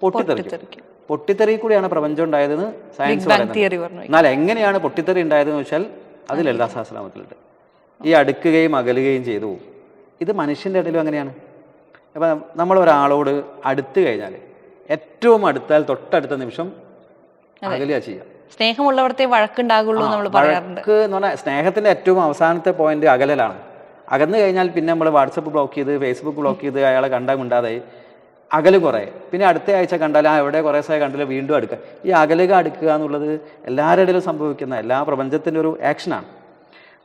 [SPEAKER 1] പൊട്ടിത്തെറിക്കും.
[SPEAKER 2] തെറിക്കും
[SPEAKER 1] പൊട്ടിത്തെറി കൂടിയാണ് പ്രപഞ്ചം ഉണ്ടായതെന്ന് സയൻസ് പറയുന്നത് എന്നാൽ എങ്ങനെയാണ് പൊട്ടിത്തെറി ഉണ്ടായതെന്ന് വെച്ചാൽ അത് സഹസ്രാമത്തിലുണ്ട് ഈ അടുക്കുകയും അകലുകയും ചെയ്തു. ഇത് മനുഷ്യന്റെ ഇടയിലും അങ്ങനെയാണ്. അപ്പം നമ്മൾ ഒരാളോട് അടുത്ത് കഴിഞ്ഞാൽ ഏറ്റവും അടുത്താൽ തൊട്ടടുത്ത നിമിഷം അകലുക ചെയ്യാം
[SPEAKER 2] സ്നേഹമുള്ളവർത്തെ വഴക്കുണ്ടാകുള്ളൂ നമ്മൾ പറയാറുണ്ട്.
[SPEAKER 1] വഴക്ക് എന്ന് പറഞ്ഞാൽ സ്നേഹത്തിന്റെ ഏറ്റവും അവസാനത്തെ പോയിന്റ് അകലലാണ്. അകന്നു കഴിഞ്ഞാൽ പിന്നെ നമ്മൾ വാട്സപ്പ് ബ്ലോക്ക് ചെയ്ത് ഫേസ്ബുക്ക് ബ്ലോക്ക് ചെയ്ത് അയാളെ കണ്ടാൽ മിണ്ടാതെ അകൽ കുറേ. പിന്നെ അടുത്ത ആഴ്ച കണ്ടാൽ ആ എവിടെ കുറേ സമയം കണ്ടാൽ വീണ്ടും അടുക്കുക ഈ അകലുക അടുക്കുക എന്നുള്ളത് എല്ലാവരുടെ ഇടയിലും സംഭവിക്കുന്ന എല്ലാ പ്രപഞ്ചത്തിന്റെ ഒരു ആക്ഷനാണ്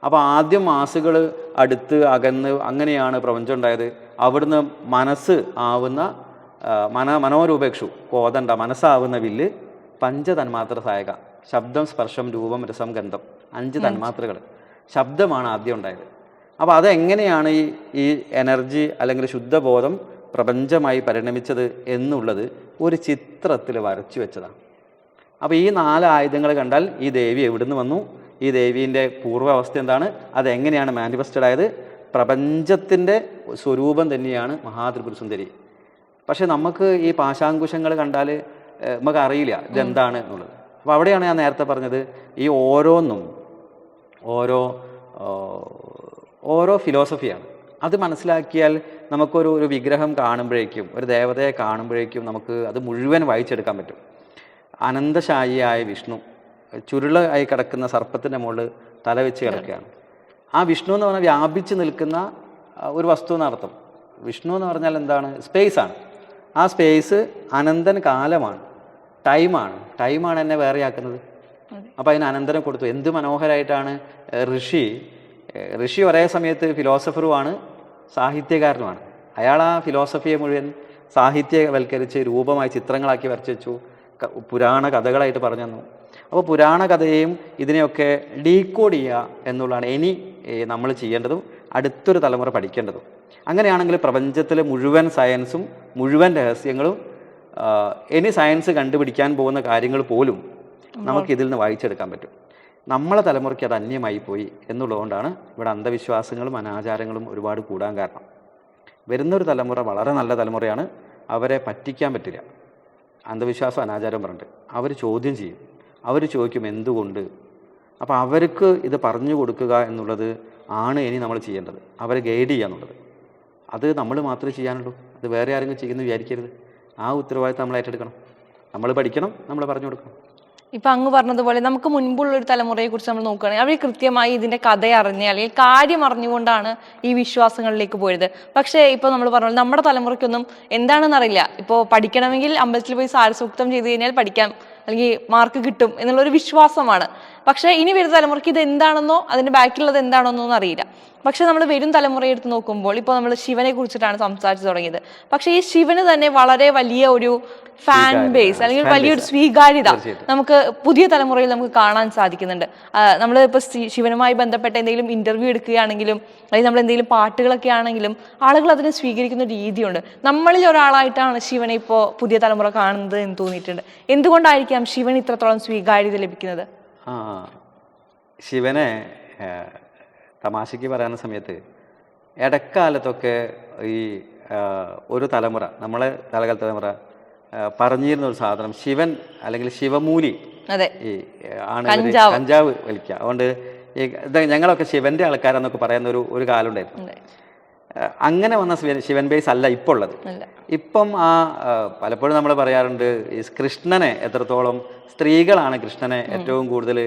[SPEAKER 1] അപ്പോൾ ആദ്യം മാസുകൾ അടുത്ത് അകന്ന് അങ്ങനെയാണ് പ്രപഞ്ചം ഉണ്ടായത്. അവിടുന്ന് മനസ്സ് ആവുന്ന മന മനോരൂപേക്ഷു കോതണ്ട മനസ്സാവുന്ന വില്ല് പഞ്ചതന്മാത്ര സഹായക. ശബ്ദം സ്പർശം രൂപം രസം ഗന്ധം. അഞ്ച് തന്മാത്രകൾ ശബ്ദമാണ് ആദ്യം ഉണ്ടായത്. അപ്പോൾ അതെങ്ങനെയാണ് ഈ ഈ എനർജി അല്ലെങ്കിൽ ശുദ്ധബോധം പ്രപഞ്ചമായി പരിണമിച്ചത് എന്നുള്ളത് ഒരു ചിത്രത്തിൽ വരച്ചു വെച്ചതാണ്. അപ്പോൾ ഈ നാല് ആയുധങ്ങൾ കണ്ടാൽ ഈ ദേവി എവിടുന്ന് വന്നു? ഈ ദേവീന്റെ പൂർവാവസ്ഥ എന്താണ്? അതെങ്ങനെയാണ് മാനിഫെസ്റ്റഡ് ആയത്? പ്രപഞ്ചത്തിന്റെ സ്വരൂപം തന്നെയാണ് മഹാത്രിപുര സുന്ദരി പക്ഷെ നമുക്ക് ഈ പാശാങ്കുശങ്ങൾ കണ്ടാൽ നമുക്ക് അറിയില്ല ഇതെന്താണ് എന്നുള്ളത്. അപ്പോൾ അവിടെയാണ് ഞാൻ നേരത്തെ പറഞ്ഞത് ഈ ഓരോന്നും ഓരോ ഓരോ ഫിലോസഫിയാണ് അത് മനസ്സിലാക്കിയാൽ നമുക്കൊരു ഒരു വിഗ്രഹം കാണുമ്പോഴേക്കും ഒരു ദേവതയെ കാണുമ്പോഴേക്കും നമുക്ക് അത് മുഴുവൻ വായിച്ചെടുക്കാൻ പറ്റും. അനന്തശായിയായ വിഷ്ണു ചുരുള ആയി കിടക്കുന്ന സർപ്പത്തിന്റെ മുകളിൽ തല വെച്ച് കിടക്കുകയാണ്. ആ വിഷ്ണു എന്ന് പറഞ്ഞാൽ വ്യാപിച്ച് നിൽക്കുന്ന ഒരു വസ്തു എന്നർത്ഥം വിഷ്ണു എന്ന് പറഞ്ഞാൽ എന്താണ്? സ്പേസ് ആണ്. ആ സ്പേസ് അനന്തൻ കാലമാണ്. ടൈമാണ് ടൈമാണ് എന്നെ വേറെയാക്കുന്നത്. അപ്പം അതിന് അനന്തരം കൊടുത്തു. എന്ത് മനോഹരമായിട്ടാണ് ഋഷി ഋഷി ഒരേ സമയത്ത് ഫിലോസഫറുമാണ് സാഹിത്യകാരനുമാണ്. അയാൾ ആ ഫിലോസഫിയെ മുഴുവൻ സാഹിത്യവൽക്കരിച്ച് രൂപമായി ചിത്രങ്ങളാക്കി വരച്ചു വെച്ചു. പുരാണ കഥകളായിട്ട് പറഞ്ഞു തന്നു. അപ്പോൾ പുരാണ കഥയെയും ഇതിനെയൊക്കെ ഡീകോഡ് ചെയ്യുക എന്നുള്ളതാണ് ഇനി നമ്മൾ ചെയ്യേണ്ടതും അടുത്തൊരു തലമുറ പഠിക്കേണ്ടതും. അങ്ങനെയാണെങ്കിൽ പ്രപഞ്ചത്തിലെ മുഴുവൻ സയൻസും മുഴുവൻ രഹസ്യങ്ങളും ഇനി സയൻസ് കണ്ടുപിടിക്കാൻ പോകുന്ന കാര്യങ്ങൾ പോലും നമുക്ക് ഇതിൽ നിന്ന് വായിച്ചെടുക്കാൻ പറ്റും. നമ്മളെ തലമുറയ്ക്ക് അത് അന്യമായി പോയി എന്നുള്ളതുകൊണ്ടാണ് ഇവിടെ അന്ധവിശ്വാസങ്ങളും അനാചാരങ്ങളും ഒരുപാട് കൂടാൻ കാരണം. വരുന്നൊരു തലമുറ വളരെ നല്ല തലമുറയാണ് അവരെ പറ്റിക്കാൻ പറ്റില്ല. അന്ധവിശ്വാസം അനാചാരം പറഞ്ഞിട്ട്. അവർ ചോദ്യം ചെയ്യും. അവർ ചോദിക്കും എന്തുകൊണ്ട്? അപ്പോൾ അവർക്ക് ഇത് പറഞ്ഞു കൊടുക്കുക എന്നുള്ളത് ആണ് ഇനി നമ്മൾ ചെയ്യേണ്ടത്. അവരെ ഗൈഡ് ചെയ്യുക എന്നുള്ളത്. അത് നമ്മൾ മാത്രമേ ചെയ്യാനുള്ളൂ. അത് വേറെ ആരെങ്കിലും ചെയ്യുന്നു വിചാരിക്കരുത്. ആ ഉത്തരവാദിത്തം നമ്മൾ ഏറ്റെടുക്കണം. നമ്മൾ പഠിക്കണം നമ്മൾ പറഞ്ഞു കൊടുക്കണം.
[SPEAKER 2] ഇപ്പൊ അങ്ങ് പറഞ്ഞതുപോലെ നമുക്ക് മുൻപുള്ള ഒരു തലമുറയെ കുറിച്ച് നമ്മൾ നോക്കുകയാണെങ്കിൽ അവർ കൃത്യമായി ഇതിന്റെ കഥ അറിഞ്ഞ് അല്ലെങ്കിൽ കാര്യം അറിഞ്ഞുകൊണ്ടാണ് ഈ വിശ്വാസങ്ങളിലേക്ക് പോയത്. പക്ഷേ ഇപ്പൊ നമ്മൾ പറഞ്ഞ നമ്മുടെ തലമുറയ്ക്കൊന്നും എന്താണെന്ന് അറിയില്ല. ഇപ്പോൾ പഠിക്കണമെങ്കിൽ അമ്പലത്തിൽ പോയി സാരസൂക്തം ചെയ്ത് കഴിഞ്ഞാൽ പഠിക്കാം. അല്ലെങ്കിൽ മാർക്ക് കിട്ടും എന്നുള്ളൊരു വിശ്വാസമാണ്. പക്ഷേ ഇനി വരുന്ന തലമുറയ്ക്ക് ഇത് എന്താണെന്നോ അതിന്റെ ബാക്കിലുള്ളത് എന്താണെന്നോ ഒന്നും അറിയില്ല. പക്ഷെ നമ്മൾ വരും തലമുറയെ എടുത്ത് നോക്കുമ്പോൾ ഇപ്പോൾ നമ്മൾ ശിവനെ കുറിച്ചിട്ടാണ് സംസാരിച്ചു തുടങ്ങിയത്. പക്ഷേ ഈ ശിവന് തന്നെ വളരെ വലിയ ഒരു ഫാൻ ബേസ് അല്ലെങ്കിൽ വലിയൊരു സ്വീകാര്യത നമുക്ക് പുതിയ തലമുറയിൽ നമുക്ക് കാണാൻ സാധിക്കുന്നുണ്ട്. നമ്മൾ ഇപ്പോൾ ശിവനുമായി ബന്ധപ്പെട്ട എന്തെങ്കിലും ഇന്റർവ്യൂ എടുക്കുകയാണെങ്കിലും അല്ലെങ്കിൽ നമ്മൾ എന്തെങ്കിലും പാട്ടുകളൊക്കെ ആണെങ്കിലും ആളുകൾ അതിനെ സ്വീകരിക്കുന്ന രീതിയുണ്ട്. നമ്മളിൽ ഒരാളായിട്ടാണ് ശിവനെ ഇപ്പോൾ പുതിയ തലമുറ കാണുന്നത് എന്ന് തോന്നിയിട്ടുണ്ട്. എന്തുകൊണ്ടായിരിക്കാം ശിവൻ ഇത്രത്തോളം സ്വീകാര്യത ലഭിക്കുന്നത്?
[SPEAKER 1] ആ ശിവനെ തമാശയ്ക്ക് പറയുന്ന സമയത്ത് ഇടക്കാലത്തൊക്കെ ഈ ഒരു തലമുറ നമ്മളെ തലകാല തലമുറ പറഞ്ഞിരുന്ന ഒരു സാധനം ശിവൻ അല്ലെങ്കിൽ ശിവമൂലി ഈ ആണ്
[SPEAKER 2] കഞ്ചാവ്.
[SPEAKER 1] വലിക്കുക. അതുകൊണ്ട് ഈ ഞങ്ങളൊക്കെ ശിവന്റെ ആൾക്കാരെന്നൊക്കെ പറയുന്ന ഒരു ഒരു കാലം ഉണ്ടായിരുന്നു. അങ്ങനെ വന്ന ശിവൻ ശിവൻ ബേസ് അല്ല ഇപ്പോൾ ഉള്ളത് ഇപ്പം ആ പലപ്പോഴും നമ്മൾ പറയാറുണ്ട് ഈ കൃഷ്ണനെ എത്രത്തോളം സ്ത്രീകളാണ് കൃഷ്ണനെ ഏറ്റവും കൂടുതൽ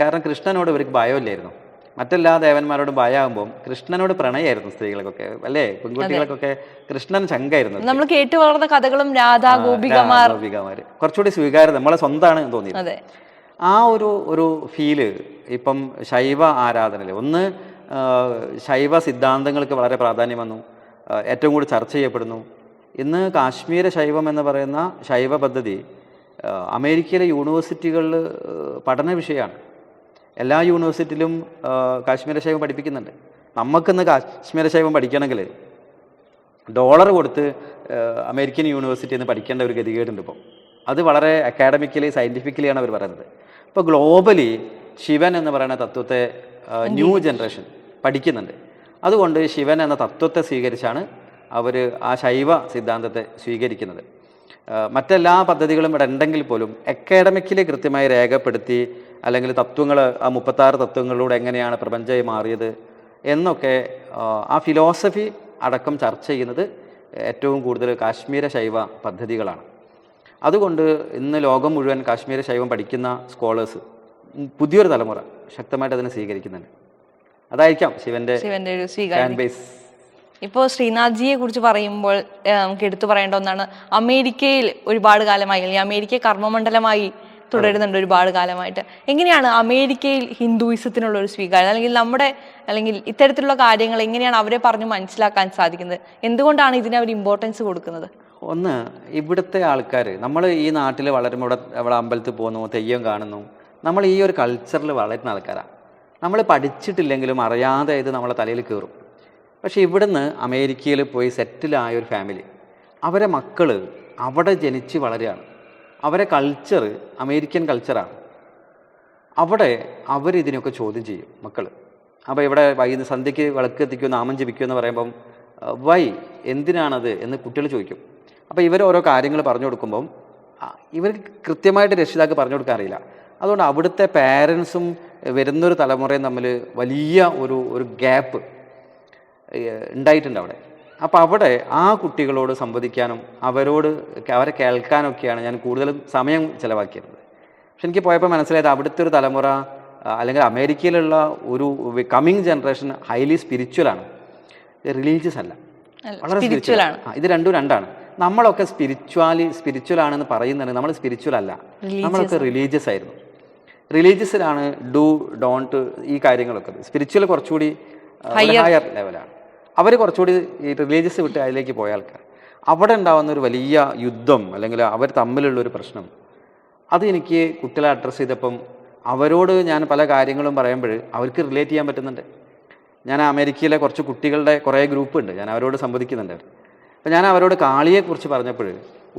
[SPEAKER 1] കാരണം കൃഷ്ണനോട് ഇവർക്ക് ഭയമില്ലായിരുന്നു. മറ്റെല്ലാ ദേവന്മാരോടും ഭയമാകുമ്പോൾ കൃഷ്ണനോട് പ്രണയമായിരുന്നു സ്ത്രീകൾക്കൊക്കെ അല്ലേ? പെൺകുട്ടികൾക്കൊക്കെ കൃഷ്ണൻ ശങ്കായിരുന്നു
[SPEAKER 2] നമ്മൾ കേട്ടു വളർന്ന കഥകളും രാധാ ഗോപികമാർ.
[SPEAKER 1] ഗോപികമാര് കുറച്ചുകൂടി സ്വീകാര്യത നമ്മളെ സ്വന്തമാണ്
[SPEAKER 2] തോന്നിയത്
[SPEAKER 1] ആ ഒരു ഒരു ഫീൽ ഇപ്പം ശൈവ ആരാധനയിൽ ഒന്ന് ശൈവ സിദ്ധാന്തങ്ങൾക്ക് വളരെ പ്രാധാന്യം വന്നു. ഏറ്റവും കൂടുതൽ ചർച്ച ചെയ്യപ്പെടുന്നു. ഇന്ന് കാശ്മീര ശൈവം എന്ന് പറയുന്ന ശൈവ പദ്ധതി അമേരിക്കയിലെ യൂണിവേഴ്സിറ്റികളിൽ പഠന വിഷയമാണ്. എല്ലാ യൂണിവേഴ്സിറ്റിയിലും കാശ്മീര ശൈവം പഠിപ്പിക്കുന്നുണ്ട്. നമുക്കിന്ന് കാശ്മീര ശൈവം പഠിക്കണമെങ്കിൽ ഡോളർ കൊടുത്ത് അമേരിക്കൻ യൂണിവേഴ്സിറ്റിയിൽ നിന്ന് പഠിക്കേണ്ട ഒരു ഗതികേടുണ്ട് ഇപ്പോൾ അത് വളരെ അക്കാഡമിക്കലി സയന്റിഫിക്കലിയാണ് അവർ പറയുന്നത്. ഇപ്പോൾ ഗ്ലോബലി ശിവൻ എന്ന് പറയുന്ന തത്വത്തെ ന്യൂ ജനറേഷൻ പഠിക്കുന്നുണ്ട്. അതുകൊണ്ട് ശിവൻ എന്ന തത്വത്തെ സ്വീകരിച്ചാണ് അവർ ആ ശൈവ സിദ്ധാന്തത്തെ സ്വീകരിക്കുന്നത്. മറ്റെല്ലാ പദ്ധതികളും ഇവിടെ ഉണ്ടെങ്കിൽ പോലും അക്കാഡമിക്കിൽ കൃത്യമായി രേഖപ്പെടുത്തി അല്ലെങ്കിൽ തത്വങ്ങൾ ആ മുപ്പത്താറ് തത്വങ്ങളിലൂടെ എങ്ങനെയാണ് പ്രപഞ്ചമായി മാറിയത് എന്നൊക്കെ ആ, ഫിലോസഫി അടക്കം ചർച്ച ചെയ്യുന്നത് ഏറ്റവും കൂടുതൽ കാശ്മീര ശൈവ പദ്ധതികളാണ്. അതുകൊണ്ട് ഇന്ന് ലോകം മുഴുവൻ കാശ്മീര ശൈവം പഠിക്കുന്ന സ്കോളേഴ്സ് പുതിയൊരു തലമുറ ശക്തമായിട്ട് അതിനെ സ്വീകരിക്കുന്നുണ്ട്. അതായിരിക്കാം ശിവന്റെ
[SPEAKER 2] ശിവന്റെ ഒരു സ്വീകാര്യം
[SPEAKER 1] ഫാൻ ബേസ്
[SPEAKER 2] ഇപ്പോൾ ശ്രീനാഥ്ജിയെ കുറിച്ച് പറയുമ്പോൾ നമുക്ക് എടുത്തു പറയേണ്ട ഒന്നാണ് അമേരിക്കയിൽ ഒരുപാട് കാലമായി അല്ലെങ്കിൽ അമേരിക്ക കർമ്മമണ്ഡലമായി തുടരുന്നുണ്ട് ഒരുപാട് കാലമായിട്ട്. എങ്ങനെയാണ് അമേരിക്കയിൽ ഹിന്ദുയിസത്തിനുള്ള ഒരു സ്വീകാര്യം അല്ലെങ്കിൽ നമ്മുടെ അല്ലെങ്കിൽ ഇത്തരത്തിലുള്ള കാര്യങ്ങൾ എങ്ങനെയാണ് അവരെ പറഞ്ഞ് മനസ്സിലാക്കാൻ സാധിക്കുന്നത്? എന്തുകൊണ്ടാണ് ഇതിന് അവർ ഇമ്പോർട്ടൻസ് കൊടുക്കുന്നത്?
[SPEAKER 1] ഒന്ന് ഇവിടുത്തെ ആൾക്കാർ നമ്മൾ ഈ നാട്ടിൽ വളരുമ്പോൾ ഇവിടെ ഇവിടെ അമ്പലത്തിൽ പോകുന്നു തെയ്യം കാണുന്നു നമ്മൾ ഈ ഒരു കൾച്ചറിൽ വളരുന്ന ആൾക്കാരാണ് നമ്മൾ പഠിച്ചിട്ടില്ലെങ്കിലും അറിയാതെ ഇത് നമ്മളെ തലയിൽ കയറും. പക്ഷേ ഇവിടുന്ന് അമേരിക്കയിൽ പോയി സെറ്റിലായ ഒരു ഫാമിലി അവരെ മക്കൾ അവിടെ ജനിച്ച് വളരുകയാണ്. അവരെ കൾച്ചർ അമേരിക്കൻ കൾച്ചറാണ് അവിടെ അവരിതിനൊക്കെ ചോദ്യം ചെയ്യും മക്കൾ അപ്പോൾ ഇവിടെ വൈകുന്ന സന്ധ്യയ്ക്ക് വിളക്ക് എത്തിക്കുമോ നാമം ജപിക്കുമോ എന്ന് പറയുമ്പം വൈ എന്തിനാണത്? എന്ന് കുട്ടികൾ ചോദിക്കും. അപ്പോൾ ഇവർ ഓരോ കാര്യങ്ങൾ പറഞ്ഞു കൊടുക്കുമ്പം ഇവർ കൃത്യമായിട്ട് രക്ഷിതാക്ക് പറഞ്ഞു കൊടുക്കാൻ അറിയില്ല. അതുകൊണ്ട് അവിടുത്തെ പാരൻസും വരുന്നൊരു തലമുറയും തമ്മിൽ വലിയ ഒരു ഒരു ഗ്യാപ്പ് ഉണ്ടായിട്ടുണ്ട് അവിടെ. അപ്പോൾ അവിടെ ആ കുട്ടികളോട് സംവദിക്കാനും അവരോട് അവരെ കേൾക്കാനൊക്കെയാണ് ഞാൻ കൂടുതലും സമയം ചിലവാക്കിയിരുന്നത്. പക്ഷെ എനിക്ക് പോയപ്പോൾ മനസ്സിലായത് അവിടുത്തെ ഒരു തലമുറ അല്ലെങ്കിൽ അമേരിക്കയിലുള്ള ഒരു കമ്മിങ് ജനറേഷൻ ഹൈലി സ്പിരിച്വലാണ് റിലീജിയസ് അല്ല. വളരെ
[SPEAKER 2] ആണ്.
[SPEAKER 1] ഇത് രണ്ടും രണ്ടാണ്. നമ്മളൊക്കെ സ്പിരിച്വാലി സ്പിരിച്വൽ ആണെന്ന് പറയുന്നുണ്ട് നമ്മൾ സ്പിരിച്വൽ അല്ല. നമ്മളൊക്കെ റിലീജിയസ് ആയിരുന്നു. റിലീജിയസിലാണ് ഡു ഡോണ്ട് ഈ കാര്യങ്ങളൊക്കെ. സ്പിരിച്വൽ കുറച്ചുകൂടി ഹയർ ലെവലാണ് അവർ കുറച്ചുകൂടി ഈ റിലീജിയസ് വിട്ട് അതിലേക്ക് പോയ ആൾക്കാർ അവിടെ ഉണ്ടാവുന്ന ഒരു വലിയ യുദ്ധം അല്ലെങ്കിൽ അവർ തമ്മിലുള്ള ഒരു പ്രശ്നം അത് എനിക്ക് കുട്ടികളെ അഡ്രസ്സ് ചെയ്തപ്പം അവരോട് ഞാൻ പല കാര്യങ്ങളും പറയുമ്പോൾ അവർക്ക് റിലേറ്റ് ചെയ്യാൻ പറ്റുന്നുണ്ട്. ഞാൻ അമേരിക്കയിലെ കുറച്ച് കുട്ടികളുടെ കുറേ ഗ്രൂപ്പ് ഉണ്ട് ഞാൻ അവരോട് സംവദിക്കുന്നുണ്ട്. അപ്പോൾ ഞാൻ അവരോട് കാളിയെക്കുറിച്ച് പറഞ്ഞപ്പോൾ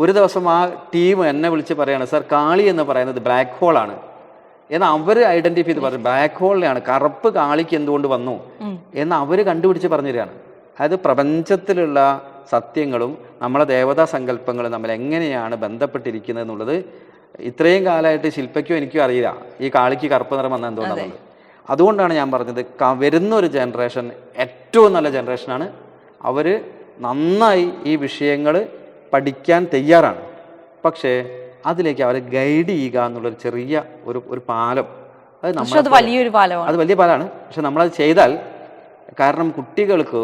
[SPEAKER 1] ഒരു ദിവസം ആ ടീം എന്നെ വിളിച്ച് പറയാണ് സാർ കാളി എന്ന് പറയുന്നത് ബ്ലാക്ക് ഹോളാണ് എന്ന് അവർ ഐഡന്റിഫൈ ചെയ്ത് പറഞ്ഞു ബ്ലാക്ക് ഹോളിനെയാണ് കറുപ്പ് കാളിക്ക് എന്തുകൊണ്ട് വന്നു? എന്ന് അവർ കണ്ടുപിടിച്ച് പറഞ്ഞു തരികയാണ് അതായത് പ്രപഞ്ചത്തിലുള്ള സത്യങ്ങളും നമ്മളെ ദേവതാ സങ്കല്പങ്ങളും നമ്മൾ എങ്ങനെയാണ് ബന്ധപ്പെട്ടിരിക്കുന്നത് എന്നുള്ളത് ഇത്രയും കാലമായിട്ട് ശില്പയ്ക്കും എനിക്കും അറിയില്ല. ഈ കാളിക്ക് കറുപ്പ് നിറം വന്ന എന്തുകൊണ്ടാണ് അതുകൊണ്ടാണ് ഞാൻ പറഞ്ഞത് വരുന്ന ഒരു ജനറേഷൻ ഏറ്റവും നല്ല ജനറേഷനാണ് അവർ നന്നായി ഈ വിഷയങ്ങൾ പഠിക്കാൻ തയ്യാറാണ്. പക്ഷേ അതിലേക്ക് അവരെ ഗൈഡ് ചെയ്യുക എന്നുള്ളൊരു ചെറിയ ഒരു ഒരു പാലം. അത് നമ്മൾ
[SPEAKER 2] അത് വലിയൊരു പാലമാണ്.
[SPEAKER 1] അത് വലിയ പാലാണ്. പക്ഷെ നമ്മളത് ചെയ്താൽ കാരണം കുട്ടികൾക്ക്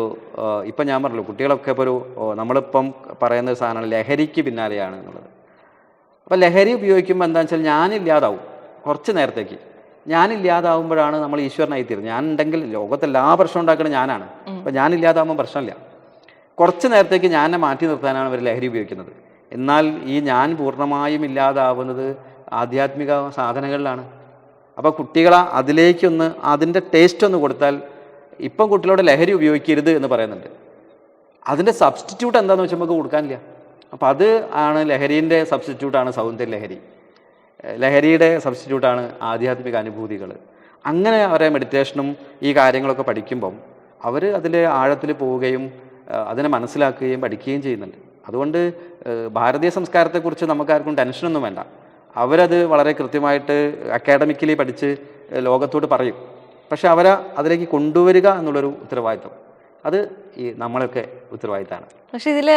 [SPEAKER 1] ഇപ്പം ഞാൻ പറഞ്ഞല്ലോ കുട്ടികളൊക്കെ ഇപ്പോൾ ഒരു നമ്മളിപ്പം പറയുന്ന ഒരു സാധനമാണ് ലഹരിക്ക് പിന്നാലെയാണ് എന്നുള്ളത്. അപ്പോൾ ലഹരി ഉപയോഗിക്കുമ്പോൾ എന്താണെന്ന് വെച്ചാൽ ഞാനില്ലാതാവും കുറച്ച് നേരത്തേക്ക്. ഞാനില്ലാതാവുമ്പോഴാണ് നമ്മൾ ഈശ്വരനായി തീരുന്നത്. ഞാൻ ഉണ്ടെങ്കിൽ ലോകത്തെല്ലാ പ്രശ്നം ഉണ്ടാക്കുന്നത് ഞാനാണ്. അപ്പോൾ ഞാനില്ലാതാവുമ്പോൾ പ്രശ്നമില്ല. കുറച്ച് നേരത്തേക്ക് ഞാനെ മാറ്റി നിർത്താനാണ് അവർ ലഹരി ഉപയോഗിക്കുന്നത്. എന്നാൽ ഈ ഞാൻ പൂർണമായും ഇല്ലാതാവുന്നത് ആധ്യാത്മിക സാധനങ്ങളിലാണ്. അപ്പോൾ കുട്ടികളെ അതിലേക്കൊന്ന് അതിന്റെ ടേസ്റ്റ് ഒന്ന് കൊടുത്താൽ ഇപ്പം കുട്ടികളോട് ലഹരി ഉപയോഗിക്കരുത് എന്ന് പറയുന്നുണ്ട്. അതിന്റെ സബ്സ്റ്റിറ്റ്യൂട്ട് എന്താണെന്ന് വെച്ചാൽ നമുക്ക് കൊടുക്കാനില്ല. അപ്പോൾ അത് ആണ് ലഹരീന്റെ സബ്സ്റ്റിറ്റ്യൂട്ടാണ് സൗന്ദര്യ ലഹരി. ലഹരിയുടെ സബ്സ്റ്റിറ്റ്യൂട്ടാണ് ആധ്യാത്മിക അനുഭൂതികൾ. അങ്ങനെ അവരെ മെഡിറ്റേഷനും ഈ കാര്യങ്ങളൊക്കെ പഠിക്കുമ്പം അവർ അതിന്റെ ആഴത്തിൽ പോവുകയും അതിനെ മനസ്സിലാക്കുകയും പഠിക്കുകയും ചെയ്യുന്നുണ്ട്. അതുകൊണ്ട് ഭാരതീയ സംസ്കാരത്തെക്കുറിച്ച് നമുക്കാർക്കും ടെൻഷനൊന്നും വേണ്ട. അവരത് വളരെ കൃത്യമായിട്ട് അക്കാഡമിക്കലി പഠിച്ച് ലോകത്തോട് പറയും. പക്ഷെ അവരെ അതിലേക്ക് കൊണ്ടുവരിക എന്നുള്ളൊരു ഉത്തരവാദിത്വം. അത് ഈ നമ്മളൊക്കെ ഉത്തരവാദിത്തമാണ്
[SPEAKER 2] പക്ഷെ ഇതിൽ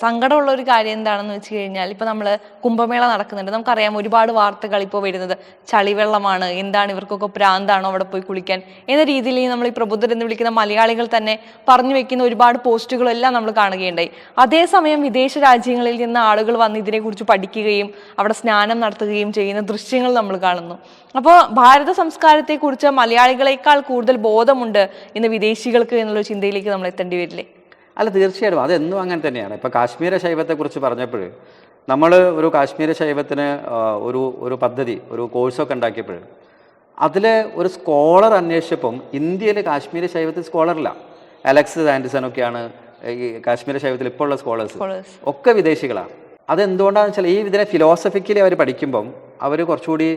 [SPEAKER 2] സങ്കടമുള്ള ഒരു കാര്യം എന്താണെന്ന് വെച്ച് കഴിഞ്ഞാൽ ഇപ്പൊ നമ്മൾ കുംഭമേള നടക്കുന്നുണ്ട്. നമുക്കറിയാം ഒരുപാട് വാർത്തകൾ ഇപ്പോൾ വരുന്നത് ചളിവെള്ളമാണ് എന്താണ് ഇവർക്കൊക്കെ പ്രാന്താണോ അവിടെ പോയി കുളിക്കാൻ? എന്ന രീതിയിൽ നമ്മൾ ഈ പ്രബുദ്ധർ എന്ന് വിളിക്കുന്ന മലയാളികൾ തന്നെ പറഞ്ഞു വെക്കുന്ന ഒരുപാട് പോസ്റ്റുകളെല്ലാം നമ്മൾ കാണുകയുണ്ടായി. അതേസമയം വിദേശ രാജ്യങ്ങളിൽ നിന്ന് ആളുകൾ വന്ന് ഇതിനെക്കുറിച്ച് പഠിക്കുകയും അവിടെ സ്നാനം നടത്തുകയും ചെയ്യുന്ന ദൃശ്യങ്ങൾ നമ്മൾ കാണുന്നു. അപ്പോൾ ഭാരത സംസ്കാരത്തെക്കുറിച്ച് മലയാളികളെക്കാൾ കൂടുതൽ ബോധമുണ്ട് ഇന്ന് വിദേശികൾക്ക് എന്നുള്ള ചിന്തയിലേക്ക് നമ്മൾ എത്തേണ്ടി വരില്ലേ?
[SPEAKER 1] അല്ല തീർച്ചയായിട്ടും. അതെന്നും അങ്ങനെ തന്നെയാണ്. ഇപ്പോൾ കാശ്മീര ശൈവത്തെക്കുറിച്ച് പറഞ്ഞപ്പോൾ നമ്മൾ ഒരു കാശ്മീര ശൈവത്തിന് ഒരു ഒരു പദ്ധതി ഒരു കോഴ്സൊക്കെ ഉണ്ടാക്കിയപ്പോൾ അതിൽ ഒരു സ്കോളർ അന്വേഷിച്ചപ്പം ഇന്ത്യയിൽ കാശ്മീര ശൈവത്തിൽ സ്കോളറില്ല. അലക്സ് ആൻഡിസനൊക്കെയാണ് ഈ കാശ്മീര ശൈവത്തിൽ ഇപ്പോൾ ഉള്ള സ്കോളേഴ്സ്. ഒക്കെ വിദേശികളാണ്. അതെന്തുകൊണ്ടാണെന്ന് വെച്ചാൽ ഈ ഇതിനെ ഫിലോസഫിക്കലി അവർ പഠിക്കുമ്പം അവർ കുറച്ചുകൂടി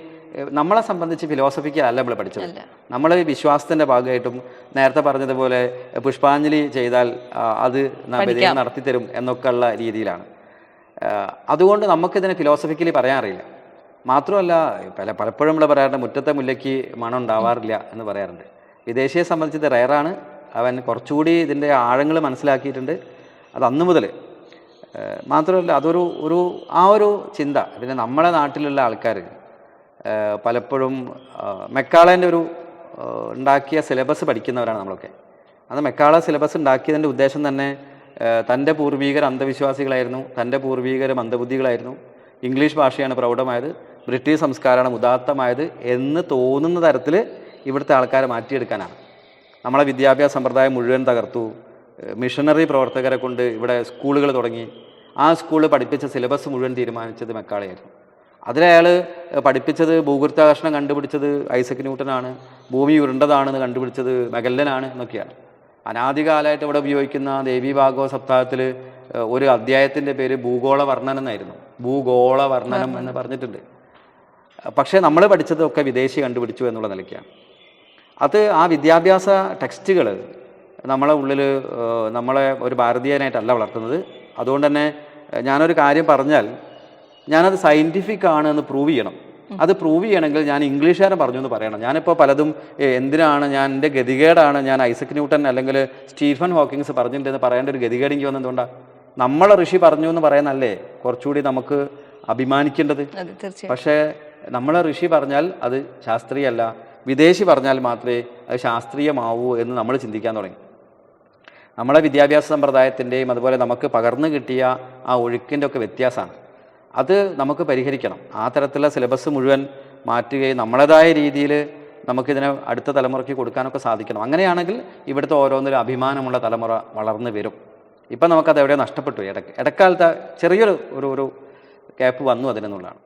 [SPEAKER 1] നമ്മളെ സംബന്ധിച്ച് ഫിലോസഫിക്കൽ അല്ല നമ്മൾ പഠിച്ചത്. നമ്മൾ വിശ്വാസത്തിന്റെ വിശ്വാസത്തിന്റെ ഭാഗമായിട്ടും നേരത്തെ പറഞ്ഞതുപോലെ പുഷ്പാഞ്ജലി ചെയ്താൽ അത് ദൈവം നടത്തിത്തരും എന്നൊക്കെയുള്ള രീതിയിലാണ്. അതുകൊണ്ട് നമുക്കിതിനെ ഫിലോസഫിക്കലി പറയാൻ അറിയില്ല മാത്രമല്ല പല പലപ്പോഴും നമ്മൾ പറയാറുണ്ട് മുറ്റത്തെ മുല്ലയ്ക്ക് മണം ഉണ്ടാവാറില്ല എന്ന് പറയാറുണ്ട്. വിദേശിയെ സംബന്ധിച്ച് ഇത് റയറാണ്. അവൻ കുറച്ചുകൂടി ഇതിന്റെ ആഴങ്ങൾ മനസ്സിലാക്കിയിട്ടുണ്ട്. അത് അന്ന് മുതൽ മാത്രമല്ല അതൊരു ഒരു ആ ഒരു ചിന്ത പിന്നെ നമ്മുടെ നാട്ടിലുള്ള ആൾക്കാർ പലപ്പോഴും മെക്കാളേന്റെ ഒരു ഉണ്ടാക്കിയ സിലബസ് പഠിക്കുന്നവരാണ് നമ്മളൊക്കെ. അന്ന് മെക്കാള സിലബസ് ഉണ്ടാക്കിയതിന്റെ ഉദ്ദേശം തന്നെ തന്റെ പൂർവികർ അന്ധവിശ്വാസികളായിരുന്നു തന്റെ പൂർവികർ മന്ദബുദ്ധികളായിരുന്നു. ഇംഗ്ലീഷ് ഭാഷയാണ് പ്രൗഢമായത് ബ്രിട്ടീഷ് സംസ്കാരമാണ് ഉദാത്തമായത് എന്ന് തോന്നുന്ന തരത്തിൽ ഇവിടുത്തെ ആൾക്കാരെ മാറ്റിയെടുക്കാനാണ്. നമ്മളെ വിദ്യാഭ്യാസ സമ്പ്രദായം മുഴുവൻ തകർത്തു. മിഷനറി പ്രവർത്തകരെ കൊണ്ട് ഇവിടെ സ്കൂളുകൾ തുടങ്ങി. ആ സ്കൂളിൽ പഠിപ്പിച്ച സിലബസ് മുഴുവൻ തീരുമാനിച്ചത് മെക്കാളയായിരുന്നു. അതിലയാൾ പഠിപ്പിച്ചത് ഭൂഗുരുത്വാകർഷണം കണ്ടുപിടിച്ചത് ഐസക് ന്യൂട്ടനാണ് ഭൂമി ഉരുണ്ടതാണെന്ന് കണ്ടുപിടിച്ചത് മെഗല്ലനാണ് എന്നൊക്കെയാണ്. അനാദികാലമായിട്ട് ഇവിടെ ഉപയോഗിക്കുന്ന ദേവി ഭാഗവത സപ്താഹത്തിൽ ഒരു അധ്യായത്തിന്റെ പേര് ഭൂഗോള വർണനം എന്നായിരുന്നു ഭൂഗോള വർണനം എന്ന് പറഞ്ഞിട്ടുണ്ട്. പക്ഷേ നമ്മൾ പഠിച്ചതൊക്കെ വിദേശി കണ്ടുപിടിച്ചു എന്നുള്ള നിലയ്ക്കാണ്. അത് ആ വിദ്യാഭ്യാസ ടെക്സ്റ്റുകൾ നമ്മളെ ഉള്ളിൽ നമ്മളെ ഒരു ഭാരതീയനായിട്ടല്ല വളർത്തുന്നത്. അതുകൊണ്ട് തന്നെ ഞാനൊരു കാര്യം പറഞ്ഞാൽ ഞാനത് സയന്റിഫിക് ആണ് എന്ന് പ്രൂവ് ചെയ്യണം. അത് പ്രൂവ് ചെയ്യണമെങ്കിൽ ഞാൻ ഇംഗ്ലീഷുകാരൻ പറഞ്ഞു എന്ന് പറയണം. ഞാനിപ്പോൾ പലതും എന്തിനാണ് ഞാൻ എന്റെ ഗതികേടാണ് ഞാൻ ഐസക് ന്യൂട്ടൻ അല്ലെങ്കിൽ സ്റ്റീഫൻ ഹോക്കിങ്സ് പറഞ്ഞിട്ടുണ്ടെന്ന് പറയേണ്ട ഒരു ഗതികേട് എനിക്ക് വന്നതുകൊണ്ടാണ് നമ്മളെ ഋഷി പറഞ്ഞു എന്ന് പറയുന്നല്ലേ കുറച്ചുകൂടി നമുക്ക് അഭിമാനിക്കേണ്ടത്? പക്ഷേ നമ്മളെ ഋഷി പറഞ്ഞാൽ അത് ശാസ്ത്രീയമല്ല വിദേശി പറഞ്ഞാൽ മാത്രമേ അത് ശാസ്ത്രീയമാവൂ എന്ന് നമ്മൾ ചിന്തിക്കാൻ തുടങ്ങി. നമ്മളെ വിദ്യാഭ്യാസ സമ്പ്രദായത്തിന്റെയും അതുപോലെ നമുക്ക് പകർന്നു കിട്ടിയ ആ ഒഴുക്കിന്റെ ഒക്കെ വ്യത്യാസമാണ്. അത് നമുക്ക് പരിഹരിക്കണം. ആ തരത്തിലുള്ള സിലബസ് മുഴുവൻ മാറ്റുകയും നമ്മളേതായ രീതിയിൽ നമുക്കിതിനെ അടുത്ത തലമുറയ്ക്ക് കൊടുക്കാനൊക്കെ സാധിക്കണം. അങ്ങനെയാണെങ്കിൽ ഇവിടുത്തെ ഓരോന്നിലും അഭിമാനമുള്ള തലമുറ വളർന്നു വരും. ഇപ്പം നമുക്കത് എവിടെ നഷ്ടപ്പെട്ടു ഇടയ്ക്ക് ഇടക്കാലത്ത് ചെറിയൊരു ഒരു ഒരു ക്യാപ്പ് വന്നു അതിനെന്നുള്ളതാണ്.